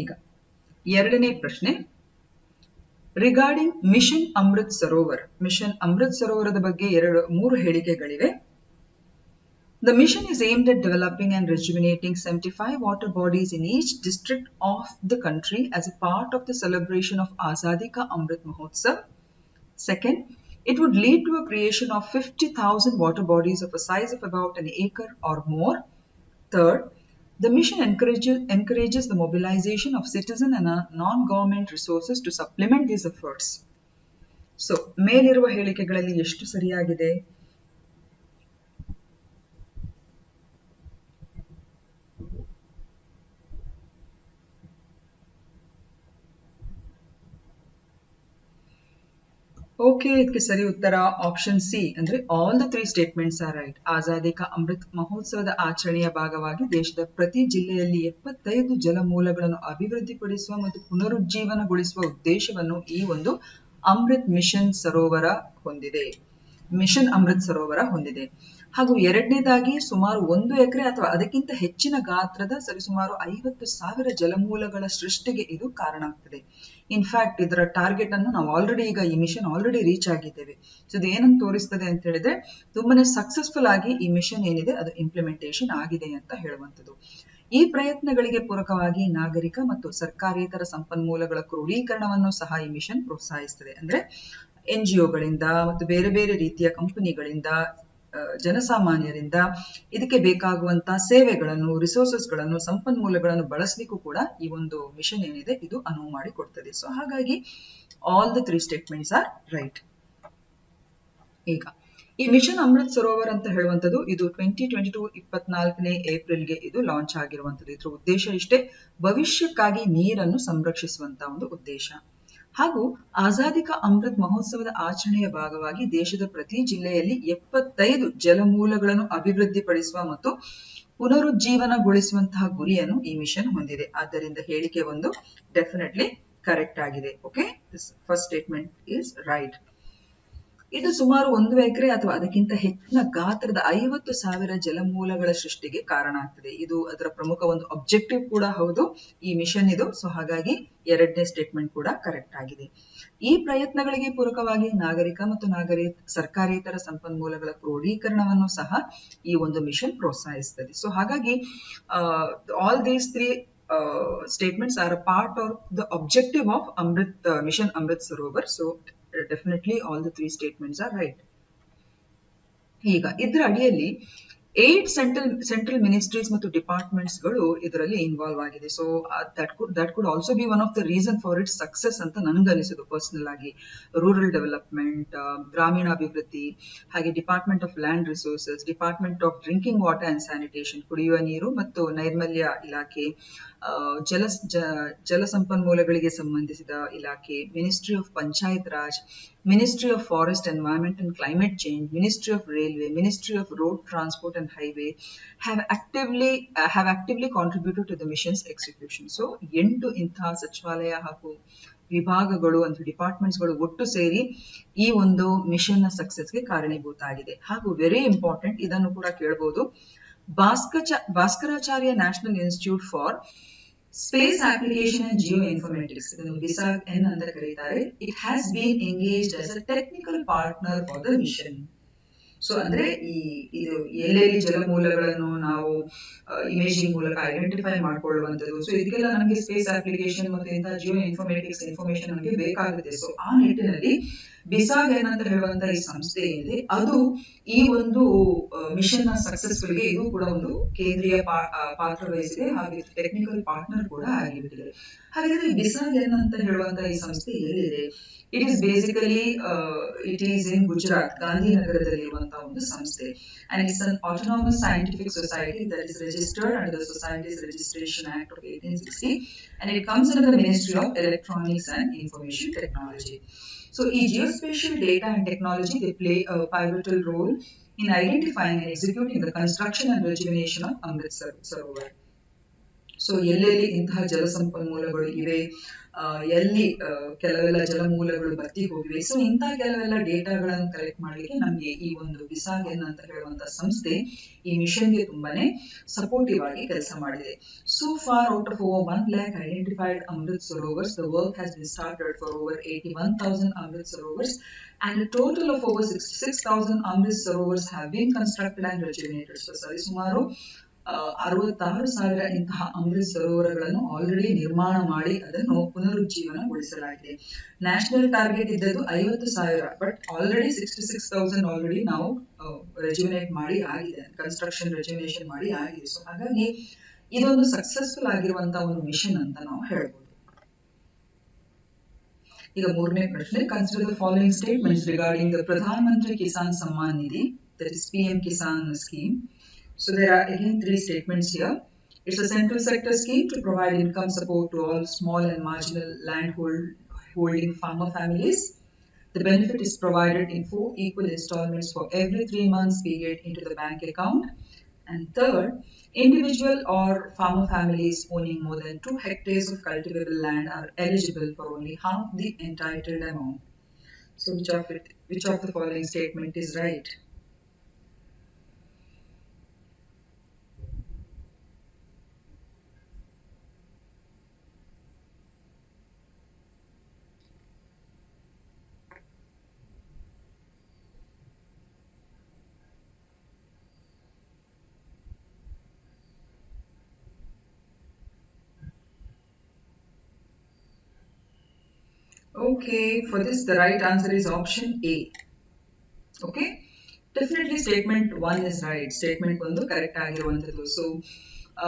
ಈಗ ಎರಡನೇ ಪ್ರಶ್ನೆ regarding mission Amrit Sarovar mission Amrit ಸರೋವರದ ಬಗ್ಗೆ ಎರಡು ಮೂರು ಹೇಳಿಕೆಗಳಿವೆ The mission is aimed at developing and rejuvenating 75 water bodies in each district of the country as a part of the celebration of Azadi Ka Amrit Mahotsav. Second, it would lead to a creation of 50,000 water bodies of a size of about an acre or more. Third, the mission encourages, encourages the mobilization of citizen and uh, non-government resources to supplement these efforts. So ಮೇಲಿರುವ ಹೇಳಿಕೆಗಳಲ್ಲಿ ಎಷ್ಟು ಸರಿಯಾಗಿದೆ ಓಕೆ ಇದಕ್ಕೆ ಸರಿ ಉತ್ತರ ಆಪ್ಷನ್ ಸಿ ಅಂದ್ರೆ all the three statements are right Azadi Ka Amrit ಮಹೋತ್ಸವದ ಆಚರಣೆಯ ಭಾಗವಾಗಿ ದೇಶದ ಪ್ರತಿ ಜಿಲ್ಲೆಯಲ್ಲಿ ಎಪ್ಪತ್ತೈದು ಜಲಮೂಲಗಳನ್ನು ಅಭಿವೃದ್ಧಿಪಡಿಸುವ ಮತ್ತು ಪುನರುಜ್ಜೀವನಗೊಳಿಸುವ ಉದ್ದೇಶವನ್ನು ಈ ಒಂದು ಅಮೃತ್ ಮಿಷನ್ ಸರೋವರ ಹೊಂದಿದೆ. ಮಿಷನ್ ಅಮೃತ್ ಸರೋವರ ಹೊಂದಿದೆ. ಹಾಗೂ ಎರಡನೇದಾಗಿ ಸುಮಾರು ಒಂದು ಎಕರೆ ಅಥವಾ ಅದಕ್ಕಿಂತ ಹೆಚ್ಚಿನ ಗಾತ್ರದ ಸರಿಸುಮಾರು ಐವತ್ತು ಸಾವಿರ ಜಲಮೂಲಗಳ ಸೃಷ್ಟಿಗೆ ಇದು ಕಾರಣ ಆಗ್ತದೆ ಇನ್ಫ್ಯಾಕ್ಟ್ ಇದರ ಟಾರ್ಗೆಟ್ ಅನ್ನು ನಾವು ಆಲ್ರೆಡಿ ಈಗ ಈ ಮಿಷನ್ ಆಲ್ರೆಡಿ ರೀಚ್ ಆಗಿದ್ದೇವೆ. ಸೊ ಇದು ಏನನ್ನು ತೋರಿಸ್ತದೆ ಅಂತ ಹೇಳಿದ್ರೆ, ತುಂಬಾನೇ ಸಕ್ಸಸ್ಫುಲ್ ಆಗಿ ಈ ಮಿಷನ್ ಏನಿದೆ, ಅದು ಇಂಪ್ಲಿಮೆಂಟೇಷನ್ ಆಗಿದೆ ಅಂತ ಹೇಳುವಂಥದ್ದು. ಈ ಪ್ರಯತ್ನಗಳಿಗೆ ಪೂರಕವಾಗಿ ನಾಗರಿಕ ಮತ್ತು ಸರ್ಕಾರೇತರ ಸಂಪನ್ಮೂಲಗಳ ಕ್ರೋಢೀಕರಣವನ್ನು ಸಹ ಈ ಮಿಷನ್ ಪ್ರೋತ್ಸಾಹಿಸ್ತದೆ. ಅಂದ್ರೆ ಎನ್ ಜಿ ಒಗಳಿಂದ ಮತ್ತು ಬೇರೆ ಬೇರೆ ರೀತಿಯ ಕಂಪನಿಗಳಿಂದ ಜನಸಾಮಾನ್ಯರಿಂದ ಇದಕ್ಕೆ ಬೇಕಾಗುವಂತ ಸೇವೆಗಳನ್ನು ರಿಸೋರ್ಸಸ್ಗಳನ್ನು ಸಂಪನ್ಮೂಲಗಳನ್ನು ಬಳಸಲಿಕ್ಕೂ ಕೂಡ ಈ ಒಂದು ಮಿಷನ್ ಏನಿದೆ, ಇದು ಅನುವು ಮಾಡಿ ಕೊಡ್ತದೆ ಸೊ ಹಾಗಾಗಿ all the three statements are right ಈಗ, ಈ ಮಿಷನ್ ಅಮೃತ್ ಸರೋವರ್ ಅಂತ ಹೇಳುವಂಥದ್ದು, ಇದು ಟ್ವೆಂಟಿ ಟ್ವೆಂಟಿ ಟು ಇಪ್ಪತ್ನಾಲ್ಕನೇ ಏಪ್ರಿಲ್ಗೆ ಇದು ಲಾಂಚ್ ಆಗಿರುವಂಥದ್ದು. ಇದ್ರ ಉದ್ದೇಶ ಇಷ್ಟೇ, ಭವಿಷ್ಯಕ್ಕಾಗಿ ನೀರನ್ನು ಸಂರಕ್ಷಿಸುವಂತ ಒಂದು ಉದ್ದೇಶ. ಹಾಗೂ ಆಜಾದಿ ಕಾ ಅಮೃತ್ ಮಹೋತ್ಸವದ ಆಚರಣೆಯ ಭಾಗವಾಗಿ ದೇಶದ ಪ್ರತಿ ಜಿಲ್ಲೆಯಲ್ಲಿ ಎಪ್ಪತ್ತೈದು ಜಲಮೂಲಗಳನ್ನು ಅಭಿವೃದ್ಧಿಪಡಿಸುವ ಮತ್ತು ಪುನರುಜ್ಜೀವನಗೊಳಿಸುವಂತಹ ಗುರಿಯನ್ನು ಈ ಮಿಷನ್ ಹೊಂದಿದೆ. ಆದ್ದರಿಂದ ಹೇಳಿಕೆ ಒಂದು ಡೆಫಿನೆಟ್ಲಿ ಕರೆಕ್ಟ್ ಆಗಿದೆ. Okay first statement is right ಇದು ಸುಮಾರು ಒಂದು ಎಕರೆ ಅಥವಾ ಅದಕ್ಕಿಂತ ಹೆಚ್ಚಿನ ಗಾತ್ರದ ಐವತ್ತು ಸಾವಿರ ಜಲಮೂಲಗಳ ಸೃಷ್ಟಿಗೆ ಕಾರಣ ಆಗ್ತದೆ. ಇದು ಅದರ ಪ್ರಮುಖ ಒಂದು ಅಬ್ಜೆಕ್ಟಿವ್ ಕೂಡ ಹೌದು. ಈ ಮಿಷನ್ ಇದು. ಸೊ ಹಾಗಾಗಿ ಎರಡನೇ ಸ್ಟೇಟ್ಮೆಂಟ್ ಕೂಡ ಕರೆಕ್ಟ್ ಆಗಿದೆ. ಈ ಪ್ರಯತ್ನಗಳಿಗೆ ಪೂರಕವಾಗಿ ನಾಗರಿಕ ಮತ್ತು ನಾಗರಿ ಸರ್ಕಾರೇತರ ಸಂಪನ್ಮೂಲಗಳ ಕ್ರೋಢೀಕರಣವನ್ನು ಸಹ ಈ ಒಂದು ಮಿಷನ್ ಪ್ರೋತ್ಸಾಹಿಸ್ತದೆ. ಸೊ ಹಾಗಾಗಿ all these three statements are a part of the objective of Amrit mission Amrit Sarovar so definitely all the three statements are right ಈಗ ಇದರ ಅಡಿಯಲ್ಲಿ ಏಟ್ ಸೆಂಟ್ರಲ್ ಸೆಂಟ್ರಲ್ ಮಿನಿಸ್ಟ್ರೀಸ್ ಮತ್ತು ಡಿಪಾರ್ಟ್ಮೆಂಟ್ಸ್ಗಳು ಇದರಲ್ಲಿ ಇನ್ವಾಲ್ವ್ ಆಗಿದೆ. So that could that could also be one of the reason for it success ಅಂತ ಅನಿಸಿದ್ದು ಪರ್ಸನಲ್ ಆಗಿ. ರೂರಲ್ ಡೆವಲಪ್ಮೆಂಟ್ ಗ್ರಾಮೀಣಾಭಿವೃದ್ಧಿ, ಹಾಗೆ department of land resources department of drinking water and sanitation ಕುಡಿಯುವ ನೀರು ಮತ್ತು ನೈರ್ಮಲ್ಯ ಇಲಾಖೆ ಜಲ ಜಲಸಂಪನ್ಮೂಲಗಳಿಗೆ ಸಂಬಂಧಿಸಿದ ಇಲಾಖೆ ministry of Panchayat Raj ministry of forest environment and climate change ministry of railway ministry of road transport and highway have actively have actively contributed to the missions execution so ಎಂಟು ಇಂತಹ ಸಚಿವಾಲಯ ಹಾಗೂ ವಿಭಾಗಗಳು ಅಂತ ಡಿಪಾರ್ಟ್ಮೆಂಟ್ಸ್ಗಳು ಒಟ್ಟು ಸೇರಿ ಈ ಒಂದು ಮಿಷನ್ನ ಸಕ್ಸಸ್ಗೆ ಕಾರಣೀಭೂತ ಆಗಿದೆ ಹಾಗೂ ವೆರಿ ಇಂಪಾರ್ಟೆಂಟ್ ಇದನ್ನು ಕೂಡ ಕೇಳಬಹುದು ಭಾಸ್ಕಚ, Bhaskaracharya national institute for space application and geoinformatics ಇದನ್ನು ಬಿಸಾಗ್ ಎನ್ ಅಂತ ಕರೀತಾರೆ it has been engaged as a technical partner for the mission So ಅಂದ್ರೆ ಈ, ಇದು ಎಲ್ಲೆಲ್ಲಿ ಜಲಮೂಲಗಳನ್ನು ನಾವು ಇಮೇಜಿಂಗ್ ಮೂಲಕ ಐಡೆಂಟಿಫೈ ಮಾಡ್ಕೊಳ್ಳುವಂಥದ್ದು. ಸೊ ಇದಕ್ಕೆಲ್ಲ ನಮಗೆ ಸ್ಪೇಸ್ ಅಪ್ಲಿಕೇಶನ್ ಮತ್ತೆ ಇಂತಹ ಜಿಯೋ ಇನ್ಫಾರ್ಮೆಟಿಕ್ಸ್ ಇನ್ಫಾರ್ಮೇಶನ್ ನಮಗೆ ಬೇಕಾಗುತ್ತೆ. ಸೊ ಆ ನಿಟ್ಟಿನಲ್ಲಿ ಬಿಸಾಗ್ ಏನಂತ ಹೇಳುವಂತ ಈ ಸಂಸ್ಥೆ ಏನಿದೆ ಅದು ಈ ಒಂದು ಮಿಷನ್ನ ಸಕ್ಸಸ್ಫುಲ್ಗೆ ಇದು ಕೂಡ ಒಂದು ಕೇಂದ್ರೀಯ ಪಾತ್ರ ವಹಿಸಿದೆ. ಹಾಗೆ ಟೆಕ್ನಿಕಲ್ ಪಾರ್ಟ್ನರ್ ಕೂಡ ಆಗಿಬಿಟ್ಟಿದೆ. ಹಾಗಾದ್ರೆ ಬಿಸಾಗ್ ಏನಂತ ಹೇಳುವಂತ ಈ ಸಂಸ್ಥೆ ಎಲ್ಲಿದೆ? It is basically it is in Gujarat ಗಾಂಧಿನಗರದಲ್ಲಿರುವಂತಹ ಒಂದು ಸಂಸ್ಥೆ and it's an autonomous scientific society that is registered under the societies registration act of eighteen sixty and it comes under the ministry of electronics and information technology So, e geospatial data and technology they play a pivotal role in identifying and executing the construction and rejuvenation of Amrit Sarovar. So ಎಲ್ಲೆಲ್ಲಿ ಇಂತಹ ಜಲಸಂಪನ್ಮೂಲಗಳು ಇವೆ ಎಲ್ಲಿ ಕೆಲವೆಲ್ಲ ಜಲಮೂಲಗಳು ಬತ್ತಿ ಹೋಗಿವೆ. ಸೊ ಇಂತಹ ಕೆಲವೆಲ್ಲ ಡೇಟಾಗಳನ್ನು ಕಲೆಕ್ಟ್ ಮಾಡಲಿಕ್ಕೆ ನಮಗೆ ಈ ಒಂದು ಬಿಸಾಗೆನ್ ಅಂತ ಹೇಳುವಂತ ಸಂಸ್ಥೆ ಈ ಮಿಷನ್ಗೆ ತುಂಬಾನೇ ಸಪೋರ್ಟಿವ್ ಆಗಿ ಕೆಲಸ ಮಾಡಿದೆ. So far out of over one lakh identified Amrit Sarovars the work has been started for over eighty one thousand Amrit Sarovars and a total of six 66,000 Amrit Sarovars have been constructed and rejuvenated so ಸರಿ ಸುಮಾರು ಅರವತ್ತಾರು ಸಾವಿರ ಇಂತಹ ಅಮೃತ್ ಸರೋವರಗಳನ್ನು ಆಲ್ರೆಡಿ ನಿರ್ಮಾಣ ಮಾಡಿ ಅದನ್ನು ಪುನರುಜ್ಜೀವನಗೊಳಿಸಲಾಗಿದೆ. ನ್ಯಾಷನಲ್ ಟಾರ್ಗೆಟ್ ಇದ್ದದ್ದು ಐವತ್ತು ಸಾವಿರ but already sixty six thousand already ನಾವು ರೆಜ್ಯುನೇಟ್ ಮಾಡಿ ಆಗಿದೆ ಕನ್ಸ್ಟ್ರಕ್ಷನ್ ರೆಜ್ಯುನೇಷನ್ ಮಾಡಿ ಆಗಿದೆ. ಸೊ ಹಾಗಾಗಿ ಇದೊಂದು ಸಕ್ಸಸ್ಫುಲ್ ಆಗಿರುವಂತಹ ಒಂದು ಮಿಷನ್ ಅಂತ ನಾವು ಹೇಳ್ಬೋದು. ಈಗ ಮೂರನೇ ಪ್ರಶ್ನೆ consider the following statements regarding the Pradhan Mantri Kisan Samman Nidhi that is P M Kisan scheme So there are again three statements here. It's a central sector scheme to provide income support to all small and marginal land hold, holding farmer families. The benefit is provided in four equal installments for every three months period into the bank account. And third, individual or farmer families owning more than two hectares of cultivable land are eligible for only half the entitled amount. So which of it, which of the following statement is right? Okay, for this the right answer is option A. Okay, definitely statement one is right. Statement ಒಂದು correct ಆಗಿರುವಂತದ್ದು So,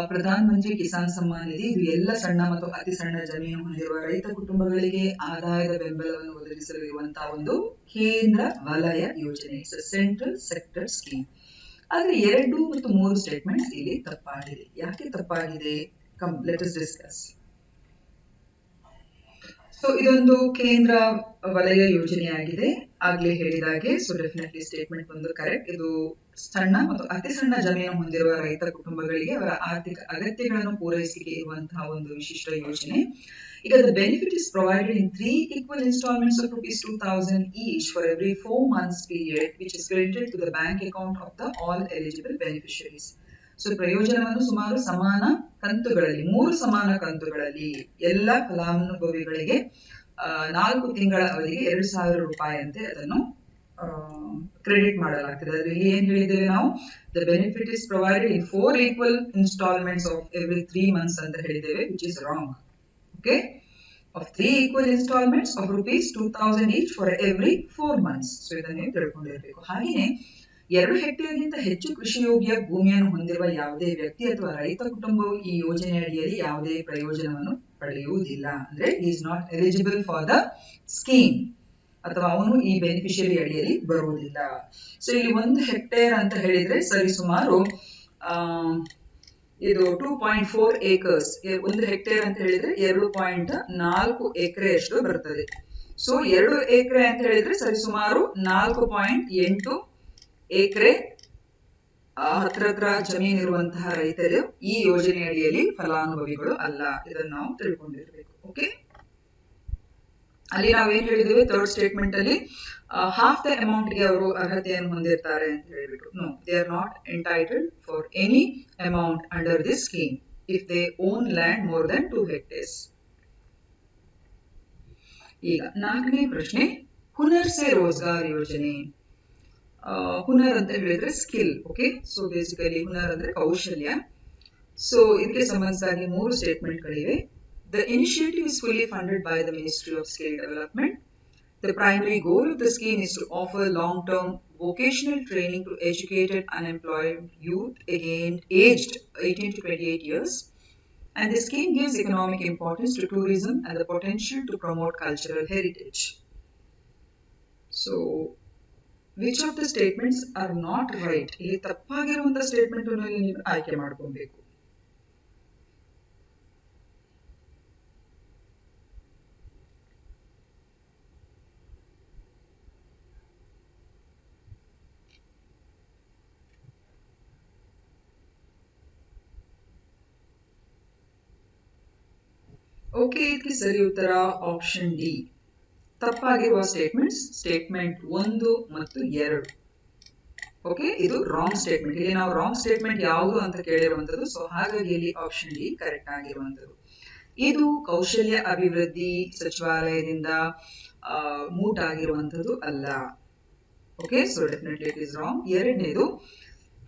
ಪ್ರಧಾನ ಮಂತ್ರಿ ಕಿಸಾನ್ ಸಮ್ಮಾನ್ ನಿಧಿ ಇದು ಎಲ್ಲ ಸಣ್ಣ ಮತ್ತು ಅತಿ ಸಣ್ಣ ಜಮೀನು ಹೊಂದಿರುವ ರೈತ ಕುಟುಂಬಗಳಿಗೆ ಆದಾಯದ ಬೆಂಬಲವನ್ನು ಒದಗಿಸಲು ಇರುವಂತಹ ಒಂದು ಕೇಂದ್ರ ವಲಯ ಯೋಜನೆ. ಸೆಂಟ್ರಲ್ ಸೆಕ್ಟರ್ ಸ್ಕೀಮ್ ಆದ್ರೆ ಎರಡು ಮತ್ತು ಮೂರು ಸ್ಟೇಟ್ಮೆಂಟ್ ಇಲ್ಲಿ ತಪ್ಪಾಗಿದೆ. ಯಾಕೆ ತಪ್ಪಾಗಿದೆ? ಕಮ್ ಡಿಸ್ಕಸ್ ಸೊ ಇದೊಂದು ಕೇಂದ್ರ ವಲಯ ಯೋಜನೆಯಾಗಿದೆ. ಆಗ್ಲೇ ಹೇಳಿದಾಗೆ ಸೊ ಡೆಫಿನೆಟ್ಲಿ ಸ್ಟೇಟ್ಮೆಂಟ್ ಒಂದು ಕರೆಕ್ಟ್ ಇದು ಸಣ್ಣ ಮತ್ತು ಅತಿ ಸಣ್ಣ ಜಮೀನು ಹೊಂದಿರುವ ರೈತ ಕುಟುಂಬಗಳಿಗೆ ಅವರ ಆರ್ಥಿಕ ಅಗತ್ಯಗಳನ್ನು ಪೂರೈಸಿಕೆ ಇರುವಂತಹ ಒಂದು ವಿಶಿಷ್ಟ ಯೋಜನೆ. ಈಗ the benefit is provided in three equal instalments of rupees two thousand each for every four months period which is credited to the bank account of the all eligible beneficiaries so ಪ್ರಯೋಜನವನ್ನು ಸುಮಾರು ಸಮಾನ ಕಂತುಗಳಲ್ಲಿ, ಮೂರು ಸಮಾನ ಕಂತುಗಳಲ್ಲಿ ಎಲ್ಲ ಫಲಾನುಭವಿಗಳಿಗೆ ನಾಲ್ಕು ತಿಂಗಳ ಅವಧಿಗೆ ಎರಡು ಸಾವಿರ ಅಂತ ಅದನ್ನು ಕ್ರೆಡಿಟ್ ಮಾಡಲಾಗ್ತದೆ. ಅದರಲ್ಲಿ ಏನ್ ಹೇಳಿದ್ದೇವೆ ನಾವು? The benefit is provided in four equal instalments of every three months ಅಂತ ಹೇಳಿದ್ದೇವೆ which is wrong okay of three equal instalments of rupees two thousand each for every four months so ಇದನ್ನು ತಿಳ್ಕೊಂಡಿರ್ಬೇಕು. ಹಾಗೆಯೇ ಎರಡು ಹೆಕ್ಟೇರ್ಗಿಂತ ಹೆಚ್ಚು ಕೃಷಿ ಯೋಗ್ಯ ಭೂಮಿಯನ್ನು ಹೊಂದಿರುವ ಯಾವುದೇ ವ್ಯಕ್ತಿ ಅಥವಾ ರೈತ ಕುಟುಂಬವು ಈ ಯೋಜನೆ ಅಡಿಯಲ್ಲಿ ಯಾವುದೇ ಪ್ರಯೋಜನವನ್ನು ಪಡೆಯುವುದಿಲ್ಲ. ಅಂದ್ರೆ is not eligible for the scheme ಅಥವಾ ಅವನು ಈ ಬೆನಿಫಿಷಿಯರಿ ಅಡಿಯಲ್ಲಿ ಬರುವುದಿಲ್ಲ. ಸೊ ಇಲ್ಲಿ ಒಂದು ಹೆಕ್ಟೇರ್ ಅಂತ ಹೇಳಿದ್ರೆ ಸರಿಸುಮಾರು ಆ, ಇದು ಟೂ ಪಾಯಿಂಟ್ ಫೋರ್ ಏಕರ್ಸ್ ಒಂದು ಹೆಕ್ಟೇರ್ ಅಂತ ಹೇಳಿದ್ರೆ ಎರಡು ಪಾಯಿಂಟ್ ನಾಲ್ಕು ಎಕರೆ ಅಷ್ಟು ಬರ್ತದೆ. ಸೊ ಎರಡು ಎಕರೆ ಅಂತ ಹೇಳಿದ್ರೆ ಸರಿ ಸುಮಾರು ನಾಲ್ಕು ಪಾಯಿಂಟ್ ಎಂಟು ಎಕರೆ ಹತ್ರ ಹತ್ರ ಜಮೀನ್ ಇರುವಂತಹ ರೈತರು ಈ ಯೋಜನೆ ಅಡಿಯಲ್ಲಿ ಫಲಾನುಭವಿಗಳು ಅಲ್ಲ ಇದನ್ನು ನಾವು ತಿಳ್ಕೊಂಡಿರ್ಬೇಕು ಓಕೆ ಅಲ್ಲಿ ನಾವೇನ್ ಹೇಳಿದ್ವಿ ಥರ್ಡ್ ಸ್ಟೇಟ್ಮೆಂಟ್ ಅಲ್ಲಿ ಹಾಫ್ ದ ಅಮೌಂಟ್ಗೆ ಅವರು ಅರ್ಹತೆಯನ್ನು ಹೊಂದಿರ್ತಾರೆ ಅಂತ ಹೇಳಿಬಿಟ್ಟು no they are not entitled for any amount under this scheme if they own land more than two hectares ಈಗ ನಾಲ್ಕನೇ ಪ್ರಶ್ನೆ ಹುನರ್ ಸೆ ರೋಜ್ಗಾರ್ ಯೋಜನೆ. ಹುನರ್ ಅಂತ ಹೇಳಿದ್ರೆ skill okay so basically Hunar ಅಂದ್ರೆ ಕೌಶಲ್ಯ ಸೊ ಇದಕ್ಕೆ ಸಂಬಂಧಿಸಿದಾಗಿ ಮೂರು ಸ್ಟೇಟ್ಮೆಂಟ್ಗಳಿವೆ the initiative is fully funded by the ministry of skill development The primary goal of the scheme is to offer long-term vocational training to educated unemployed youth again aged 18 to 28 years. And the scheme gives economic importance to tourism and the potential to promote cultural heritage. So, which of the statements are not right? ಇಲ್ಲಿ ತಪ್ಪಾಗಿರುವಂತ ಸ್ಟೇಟ್ಮೆಂಟ್ ಅನ್ನು ಇಲ್ಲಿ ನೀವು ಆಯ್ಕೆ ಮಾಡ್ಕೊಬೇಕು ಓಕೆ ಇದಕ್ಕೆ ಸರಿ ಉತ್ತರ ಆಪ್ಷನ್ ಡಿ ತಪ್ಪಾಗಿರುವ ಸ್ಟೇಟ್ಮೆಂಟ್ಸ್ ಸ್ಟೇಟ್ಮೆಂಟ್ ಒಂದು ಮತ್ತು ಎರಡು. ಓಕೆ ಇದು ರಾಂಗ್ ಸ್ಟೇಟ್ಮೆಂಟ್ ಇಲ್ಲಿ ನಾವು ರಾಂಗ್ ಸ್ಟೇಟ್ಮೆಂಟ್ ಯಾವುದು ಅಂತ ಕೇಳಿರುವಂತದ್ದು ಸೊ ಹಾಗಾಗಿ ಇಲ್ಲಿ ಆಪ್ಷನ್ ಡಿ ಕರೆಕ್ಟ್ ಆಗಿರುವಂತದ್ದು ಇದು ಕೌಶಲ್ಯ ಅಭಿವೃದ್ಧಿ ಸಚಿವಾಲಯದಿಂದ ಮೂಟ್ ಆಗಿರುವಂತದ್ದು ಅಲ್ಲ. Okay so definitely it is wrong ಎರಡನೇದು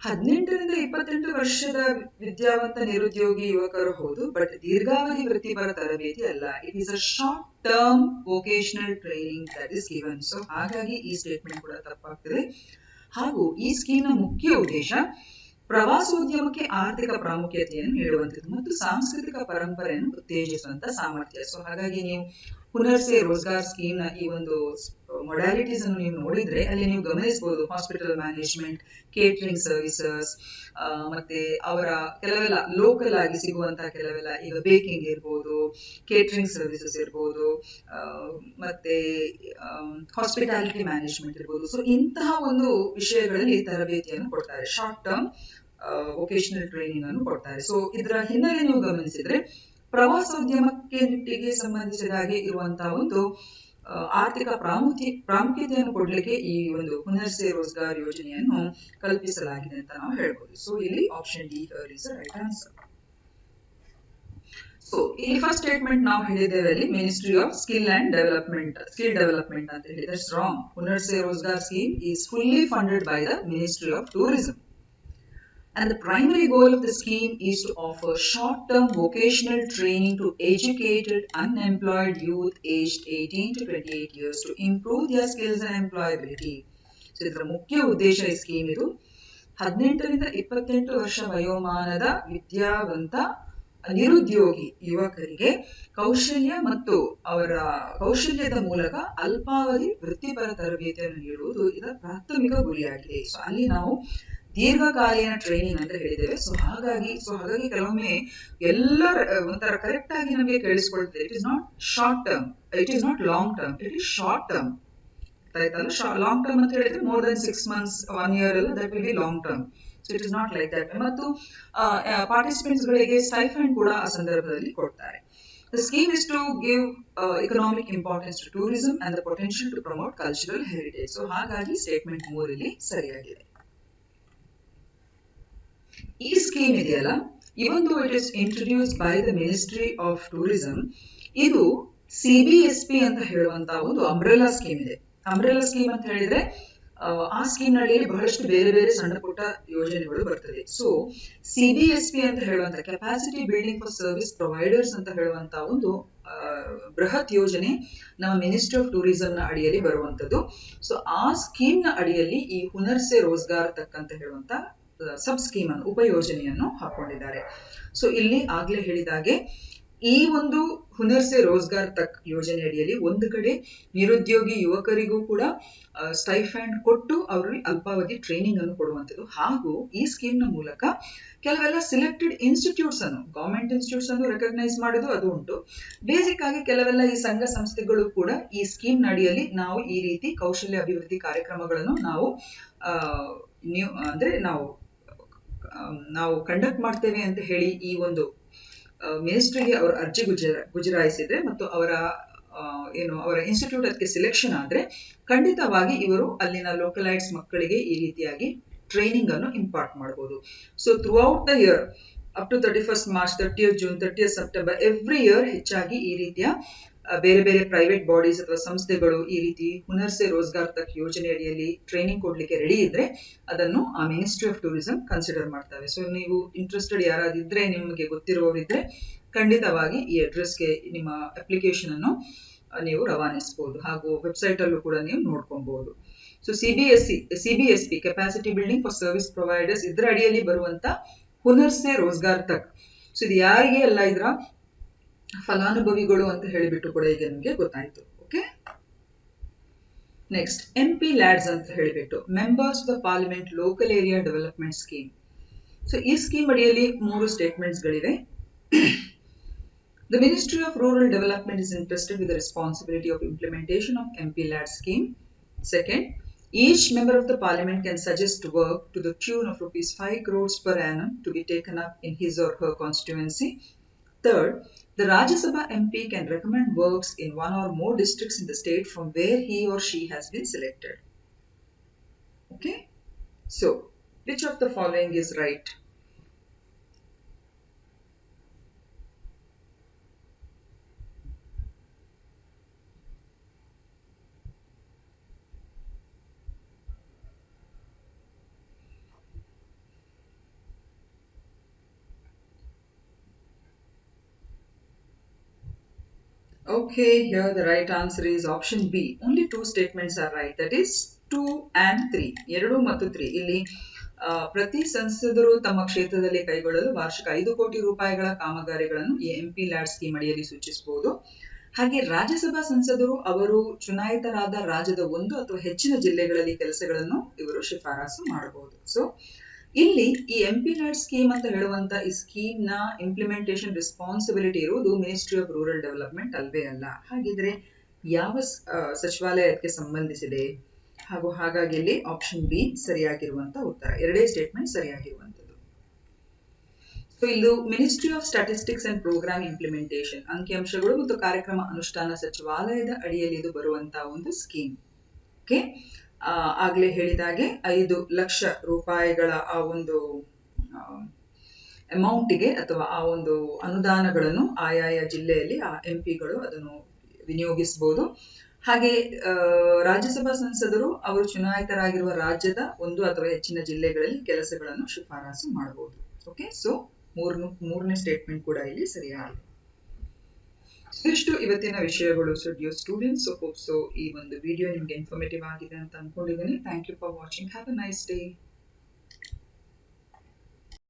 ಹದಿನೆಂಟರಿಂದ ಇಪ್ಪತ್ತೆಂಟು ವರ್ಷದ ವಿದ್ಯಾವಂತ ನಿರುದ್ಯೋಗಿ ಯುವಕರು ಹೌದು ಬಟ್ ದೀರ್ಘಾವಧಿ ವೃತ್ತಿಪರ ತರಬೇತಿ ಅಲ್ಲ. It is a short term vocational training that is given so ಹಾಗಾಗಿ ಈ ಸ್ಟೇಟ್ಮೆಂಟ್ ಕೂಡ ತಪ್ಪಾಗ್ತದೆ. ಹಾಗೂ ಈ ಸ್ಕೀಮ್ನ ಮುಖ್ಯ ಉದ್ದೇಶ ಪ್ರವಾಸೋದ್ಯಮಕ್ಕೆ ಆರ್ಥಿಕ ಪ್ರಾಮುಖ್ಯತೆಯನ್ನು ನೀಡುವಂಥದ್ದು ಮತ್ತು ಸಾಂಸ್ಕೃತಿಕ ಪರಂಪರೆಯನ್ನು ಉತ್ತೇಜಿಸುವಂತ ಸಾಮರ್ಥ್ಯ. ಸೊ ಹಾಗಾಗಿ ನೀವು ಪುನರ್ಸೆ ರೋಜ್ಗಾರ್ ಸ್ಕೀಮ್ನ ಈ ಒಂದು ಮೊಡಾಲಿಟೀಸ್ ಅನ್ನು ನೀವು ನೋಡಿದ್ರೆ ಅಲ್ಲಿ ನೀವು ಗಮನಿಸಬಹುದು ಹಾಸ್ಪಿಟಲ್ ಮ್ಯಾನೇಜ್ಮೆಂಟ್ ಕೇಟರಿಂಗ್ ಸರ್ವಿಸಸ್ ಮತ್ತೆ ಅವರ ಕೆಲವೆಲ್ಲ ಲೋಕಲ್ ಆಗಿ ಸಿಗುವಂತಹ ಕೆಲವೆಲ್ಲ ಈಗ ಬೇಕಿಂಗ್ ಇರ್ಬೋದು ಕೇಟರಿಂಗ್ ಸರ್ವಿಸಸ್ ಇರ್ಬೋದು ಮತ್ತೆ ಹಾಸ್ಪಿಟಾಲಿಟಿ ಮ್ಯಾನೇಜ್ಮೆಂಟ್ ಇರ್ಬೋದು. ಸೊ ಇಂತಹ ಒಂದು ವಿಷಯಗಳಲ್ಲಿ ತರಬೇತಿಯನ್ನು ಕೊಡ್ತಾರೆ. ಶಾರ್ಟ್ ಟರ್ಮ್ ವೊಕೇಶನಲ್ ಟ್ರೈನಿಂಗ್ ಅನ್ನು ಕೊಡ್ತಾರೆ. ಸೊ ಇದರ ಹಿನ್ನೆಲೆ ನೀವು ಗಮನಿಸಿದ್ರೆ ಪ್ರವಾಸೋದ್ಯಮಕ್ಕೆ ಸಂಬಂಧಿಸಿದ ಹಾಗೆ ಇರುವಂತಹ ಒಂದು ಆರ್ಥಿಕ ಪ್ರಾಮುಖ್ಯ, ಪ್ರಾಮುಖ್ಯತೆಯನ್ನು ಕೊಡ್ಲಿಕ್ಕೆ ಈ ಒಂದು ಹುನರ್ಸೆ ರೋಜ್ಗಾರ್ ಯೋಜನೆಯನ್ನು ಕಲ್ಪಿಸಲಾಗಿದೆ ಅಂತ ನಾವು ಹೇಳ್ಬೋದು. ಸೊ ಇಲ್ಲಿ option D is right answer so ಇಲ್ಲಿ ಫಸ್ಟ್ ಸ್ಟೇಟ್ಮೆಂಟ್ ನಾವು ಹೇಳಿದ್ದೇವೆ ಅಲ್ಲಿ ministry of skill and development skill development ಅಂತ ಹೇಳಿದ್ರೆ strong Hunar Se Rozgar scheme is fully funded by the ministry of tourism And the primary goal of the scheme is to offer short-term vocational training to educated, unemployed youth aged 18 to 28 years to improve their skills and employability. So ಇದರ ಮುಖ್ಯ ಉದ್ದೇಶ ಈ ಸ್ಕೀಮ್ ಇದು ಹದಿನೆಂಟರಿಂದ ಇಪ್ಪತ್ತೆಂಟು ವರ್ಷ ವಯೋಮಾನದ ವಿದ್ಯಾವಂತ ನಿರುದ್ಯೋಗಿ ಯುವಕರಿಗೆ ಕೌಶಲ್ಯ ಮತ್ತು ಅವರ ಕೌಶಲ್ಯದ ಮೂಲಕ ಅಲ್ಪಾವಧಿ ವೃತ್ತಿಪರ ತರಬೇತಿಯನ್ನು ನೀಡುವುದು ಇದರ ಪ್ರಾಥಮಿಕ ಗುರಿಯಾಗಿದೆ ಸೊ ಅಲ್ಲಿ ನಾವು ದೀರ್ಘಕಾಲೀನ ಟ್ರೈನಿಂಗ್ ಅಂತ ಹೇಳಿದ್ದೇವೆ. ಸೊ ಹಾಗಾಗಿ ಸೊ ಹಾಗಾಗಿ ಕೆಲವೊಮ್ಮೆ ಎಲ್ಲ ಒಂಥರ ಕರೆಕ್ಟ್ ಆಗಿ ನಮಗೆ ಕೇಳಿಸ್ಕೊಳ್ತದೆ. It is not short term it is not long term it is short term ಆಯ್ತಲ್ಲ? ಲಾಂಗ್ ಟರ್ಮ್ ಅಂತ ಹೇಳಿದ್ರೆ more than six months one year ಎಲ್ಲ that will be long term so it is not like that ಮತ್ತು ಪಾರ್ಟಿಸಿಪೆಂಟ್ಸ್ ಗಳಿಗೆ ಸ್ಟೈಫಂಡ್ ಕೂಡ ಆ ಸಂದರ್ಭದಲ್ಲಿ ಕೊಡ್ತಾರೆ. The scheme is to give uh, economic importance to tourism and the potential to promote cultural heritage. So ಹಾಗಾಗಿ ಸ್ಟೇಟ್ಮೆಂಟ್ ಮೂರಲ್ಲಿ ಸರಿಯಾಗಿದೆ. ಈ ಸ್ಕೀಮ್ ಇದೆಯಲ್ಲ? ಇವೊಂದು it is introduce by the ministry of tourism ಇದು ಸಿಬಿಎಸ್ಪಿ ಅಂತ ಹೇಳುವಂತ ಒಂದು ಅಂಬ್ರೆಲಾ ಸ್ಕೀಮ್ ಇದೆ. ಅಂಬ್ರೆಲಾ ಸ್ಕೀಮ್ ಅಂತ ಹೇಳಿದ್ರೆ ಆ, ಆ ಸ್ಕೀಮ್ನಲ್ಲಿ ಬಹಳಷ್ಟು ಬೇರೆ ಬೇರೆ ಸಣ್ಣ ಪುಟ್ಟ ಯೋಜನೆಗಳು ಬರ್ತದೆ. ಸೊ ಸಿಬಿಎಸ್ಪಿ ಅಂತ ಹೇಳುವಂತ capacity building for service providers ಅಂತ ಹೇಳುವಂತ ಒಂದು ಬೃಹತ್ ಯೋಜನೆ ನಮ್ಮ ಮಿನಿಸ್ಟ್ರಿ ಆಫ್ ಟೂರಿಸಂ ನ ಅಡಿಯಲ್ಲಿ ಬರುವಂತದ್ದು. ಸೊ ಆ ಸ್ಕೀಮ್ನ ಅಡಿಯಲ್ಲಿ ಈ ಹುನರ್ಸೆ ರೋಜ್ಗಾರ್ ತಕ್ಕಂತ ಹೇಳುವಂತ ಸಬ್ ಸ್ಕೀಮ್ ಅನ್ನು ಉಪಯೋಜನೆಯನ್ನು ಹಾಕೊಂಡಿದ್ದಾರೆ. ಸೊ ಇಲ್ಲಿ ಆಗ್ಲೇ ಹೇಳಿದಾಗೆ ಈ ಒಂದು ಹುನರ್ ಸೆ ರೋಜ್ಗಾರ್ ತಕ್ ಯೋಜನೆ ಅಡಿಯಲ್ಲಿ ಒಂದು ಕಡೆ ನಿರುದ್ಯೋಗಿ ಯುವಕರಿಗೂ ಕೂಡ ಸ್ಟೈಫ್ಯಾಂಡ್ ಕೊಟ್ಟು ಅವರಿಗೆ ಅಲ್ಪಾವಧಿ ಟ್ರೈನಿಂಗ್ ಅನ್ನು ಕೊಡುವಂಥದ್ದು. ಹಾಗೂ ಈ ಸ್ಕೀಮ್ನ ಮೂಲಕ ಕೆಲವೆಲ್ಲ ಸಿಲೆಕ್ಟೆಡ್ ಇನ್ಸ್ಟಿಟ್ಯೂಟ್ಸ್ ಅನ್ನು ಗವರ್ಮೆಂಟ್ ಇನ್ಸ್ಟಿಟ್ಯೂಟ್ಸ್ ಅನ್ನು ರೆಕಗ್ನೈಸ್ ಮಾಡೋದು ಅದು ಉಂಟು. ಬೇಸಿಕ್ ಆಗಿ ಕೆಲವೆಲ್ಲ ಈ ಸಂಘ ಸಂಸ್ಥೆಗಳು ಕೂಡ ಈ ಸ್ಕೀಮ್ ನಡಿಯಲ್ಲಿ ನಾವು ಈ ರೀತಿ ಕೌಶಲ್ಯ ಅಭಿವೃದ್ಧಿ ಕಾರ್ಯಕ್ರಮಗಳನ್ನು ನಾವು ನ್ಯೂ ಅಂದ್ರೆ ನಾವು ನಾವು ಕಂಡಕ್ಟ್ ಮಾಡ್ತೇವೆ ಅಂತ ಹೇಳಿ ಈ ಒಂದು ಮಿನಿಸ್ಟ್ರಿಗೆ ಅವರ ಅರ್ಜಿ ಗುಜರ ಗುಜರಾಯಿಸಿದ್ರೆ ಮತ್ತು ಅವರ ಏನು, ಅವರ ಇನ್ಸ್ಟಿಟ್ಯೂಟ್ ಅದಕ್ಕೆ ಸಿಲೆಕ್ಷನ್ ಆದ್ರೆ ಖಂಡಿತವಾಗಿ ಇವರು ಅಲ್ಲಿನ ಲೋಕಲೈಟ್ಸ್ ಮಕ್ಕಳಿಗೆ ಈ ರೀತಿಯಾಗಿ ಟ್ರೈನಿಂಗ್ ಅನ್ನು ಇಂಪಾರ್ಟ್ ಮಾಡಬಹುದು so throughout the year up to thirty first March thirtieth June thirtieth September every year ಹೆಚ್ಚಾಗಿ ಈ ರೀತಿಯ ಬೇರೆ ಬೇರೆ ಪ್ರೈವೇಟ್ ಬಾಡೀಸ್ ಅಥವಾ ಸಂಸ್ಥೆಗಳು ಈ ರೀತಿ ಹುನರ್ಸೆ ರೋಜ್ಗಾರ್ ತಕ್ ಯೋಜನೆ ಅಡಿಯಲ್ಲಿ ಟ್ರೈನಿಂಗ್ ಕೊಡ್ಲಿಕ್ಕೆ ರೆಡಿ ಇದ್ರೆ ಅದನ್ನು ಆ ಮಿನಿಸ್ಟ್ರಿ ಆಫ್ ಟೂರಿಸಂ ಕನ್ಸಿಡರ್ ಮಾಡ್ತವೆ. ಸೊ ನೀವು ಇಂಟ್ರೆಸ್ಟೆಡ್ ಯಾರಾದಿದ್ರೆ, ನಿಮಗೆ ಗೊತ್ತಿರುವವರಿದ್ರೆ ಖಂಡಿತವಾಗಿ ಈ ಅಡ್ರೆಸ್ಗೆ ನಿಮ್ಮ ಅಪ್ಲಿಕೇಶನ್ ಅನ್ನು ನೀವು ರವಾನಿಸಬಹುದು ಹಾಗೂ ವೆಬ್ಸೈಟ್ ಅಲ್ಲೂ ಕೂಡ ನೀವು ನೋಡ್ಕೊಬಹುದು so CBSC CBSP capacity building for service providers ಇದರ ಅಡಿಯಲ್ಲಿ ಬರುವಂತ ಹುನರ್ಸೆ ರೋಜ್ಗಾರ್ ತಕ್. ಸೊ ಇದು ಯಾರಿಗೆ ಅಲ್ಲ ಇದ್ರ ಫಲಾನುಭವಿಗಳು ಅಂತ ಹೇಳಿಬಿಟ್ಟು ಕೂಡ ಈಗ ನಿಮಗೆ ಗೊತ್ತಾಯ್ತು okay next M P LADS ಅಂತ ಹೇಳಿಬಿಟ್ಟು members the parliament local area development scheme so ಈ ಸ್ಕೀಮ್ ಅಡಿಯಲ್ಲಿ ಮೂರು ಸ್ಟೇಟ್ಮೆಂಟ್ಸ್ ಗಳಿವೆ The Ministry of Rural Development is entrusted with the responsibility of implementation of MP LAD scheme. Second, each member of the parliament can suggest work to the tune of rupees 5 crores per annum to be taken up in his or her constituency. Third, the Rajya Sabha MP can recommend works in one or more districts in the state from where he or she has been selected. Okay? So, which of the following is right? Okay, here the right answer is option B. Only two statements are right. That is 2 and 3. ಎರಡು ಮತ್ತು 3. ಇಲ್ಲಿ ಪ್ರತಿ ಸಂಸದರು ತಮ್ಮ ಕ್ಷೇತ್ರದಲ್ಲಿ ಕೈಗೊಳ್ಳಲು ವಾರ್ಷಿಕ ಐದು ಕೋಟಿ ರೂಪಾಯಿಗಳ ಕಾಮಗಾರಿಗಳನ್ನು ಈ ಎಂ ಪಿ ಲ್ಯಾಡ್ ಸ್ಕೀಮ್ ಅಡಿಯಲ್ಲಿ ಸೂಚಿಸಬಹುದು ಹಾಗೆ ರಾಜ್ಯಸಭಾ ಸಂಸದರು ಅವರು ಚುನಾಯಿತರಾದ ರಾಜ್ಯದ ಒಂದು ಅಥವಾ ಹೆಚ್ಚಿನ ಜಿಲ್ಲೆಗಳಲ್ಲಿ ಕೆಲಸಗಳನ್ನು ಇವರು ಶಿಫಾರಸು ಮಾಡಬಹುದು ಸೊ ಇಲ್ಲಿ ಈ ಎಂ ಪಿ ಲ್ಯಾಡ್ ಸ್ಕೀಮ್ ಅಂತ ಹೇಳುವಂತ ಈ ಸ್ಕೀಮ್ನ ಇಂಪ್ಲಿಮೆಂಟೇಷನ್ ರೆಸ್ಪಾನ್ಸಿಬಿಲಿಟಿ ಇರುವುದು ಮಿನಿಸ್ಟ್ರಿ ಆಫ್ ರೂರಲ್ ಡೆವಲಪ್ಮೆಂಟ್ ಅಲ್ವೇ ಅಲ್ಲ. ಹಾಗಿದ್ರೆ ಯಾವ ಸಚಿವಾಲಯಕ್ಕೆ ಸಂಬಂಧಿಸಿದೆ? ಹಾಗೂ ಹಾಗಾಗಿ ಇಲ್ಲಿ ಆಪ್ಷನ್ ಬಿ ಸರಿಯಾಗಿರುವಂತ ಉತ್ತರ, ಎರಡೇ ಸ್ಟೇಟ್ಮೆಂಟ್ ಸರಿಯಾಗಿರುವಂತದ್ದು. ಸೊ ಇದು ministry of statistics and programme implementation ಅಂಕಿಅಂಶಗಳು ಮತ್ತು ಕಾರ್ಯಕ್ರಮ ಅನುಷ್ಠಾನ ಸಚಿವಾಲಯದ ಅಡಿಯಲ್ಲಿ ಇದು ಬರುವಂತಹ ಒಂದು ಸ್ಕೀಮ್ ಓಕೆ ಆಗ್ಲೇ ಹೇಳಿದಾಗೆ ಐದು ಲಕ್ಷ ರೂಪಾಯಿಗಳ ಆ ಒಂದು ಅಮೌಂಟಿಗೆ ಅಥವಾ ಆ ಒಂದು ಅನುದಾನಗಳನ್ನು ಆಯಾಯ ಜಿಲ್ಲೆಯಲ್ಲಿ ಆ ಎಂ ಪಿಗಳು ಅದನ್ನು ವಿನಿಯೋಗಿಸಬಹುದು ಹಾಗೆ ರಾಜ್ಯಸಭಾ ಸಂಸದರು ಅವರು ಚುನಾಯಿತರಾಗಿರುವ ರಾಜ್ಯದ ಒಂದು ಅಥವಾ ಹೆಚ್ಚಿನ ಜಿಲ್ಲೆಗಳಲ್ಲಿ ಕೆಲಸಗಳನ್ನು ಶಿಫಾರಸು ಮಾಡಬಹುದು ಓಕೆ ಸೊ ಮೂರನೇ ಸ್ಟೇಟ್ಮೆಂಟ್ ಕೂಡ ಇಲ್ಲಿ ಸರಿಯಾಗಿದೆ. ಇಷ್ಟು ಇವತ್ತಿನ ವಿಷಯಗಳು so dear students hope so ಈ ಒಂದು ವಿಡಿಯೋ ನಿಮ್ಗೆ ಇನ್ಫಾರ್ಮೇಟಿವ್ ಆಗಿದೆ ಅಂತ ಅನ್ಕೊಂಡಿದ್ದೀನಿ. Thank you for watching have a nice day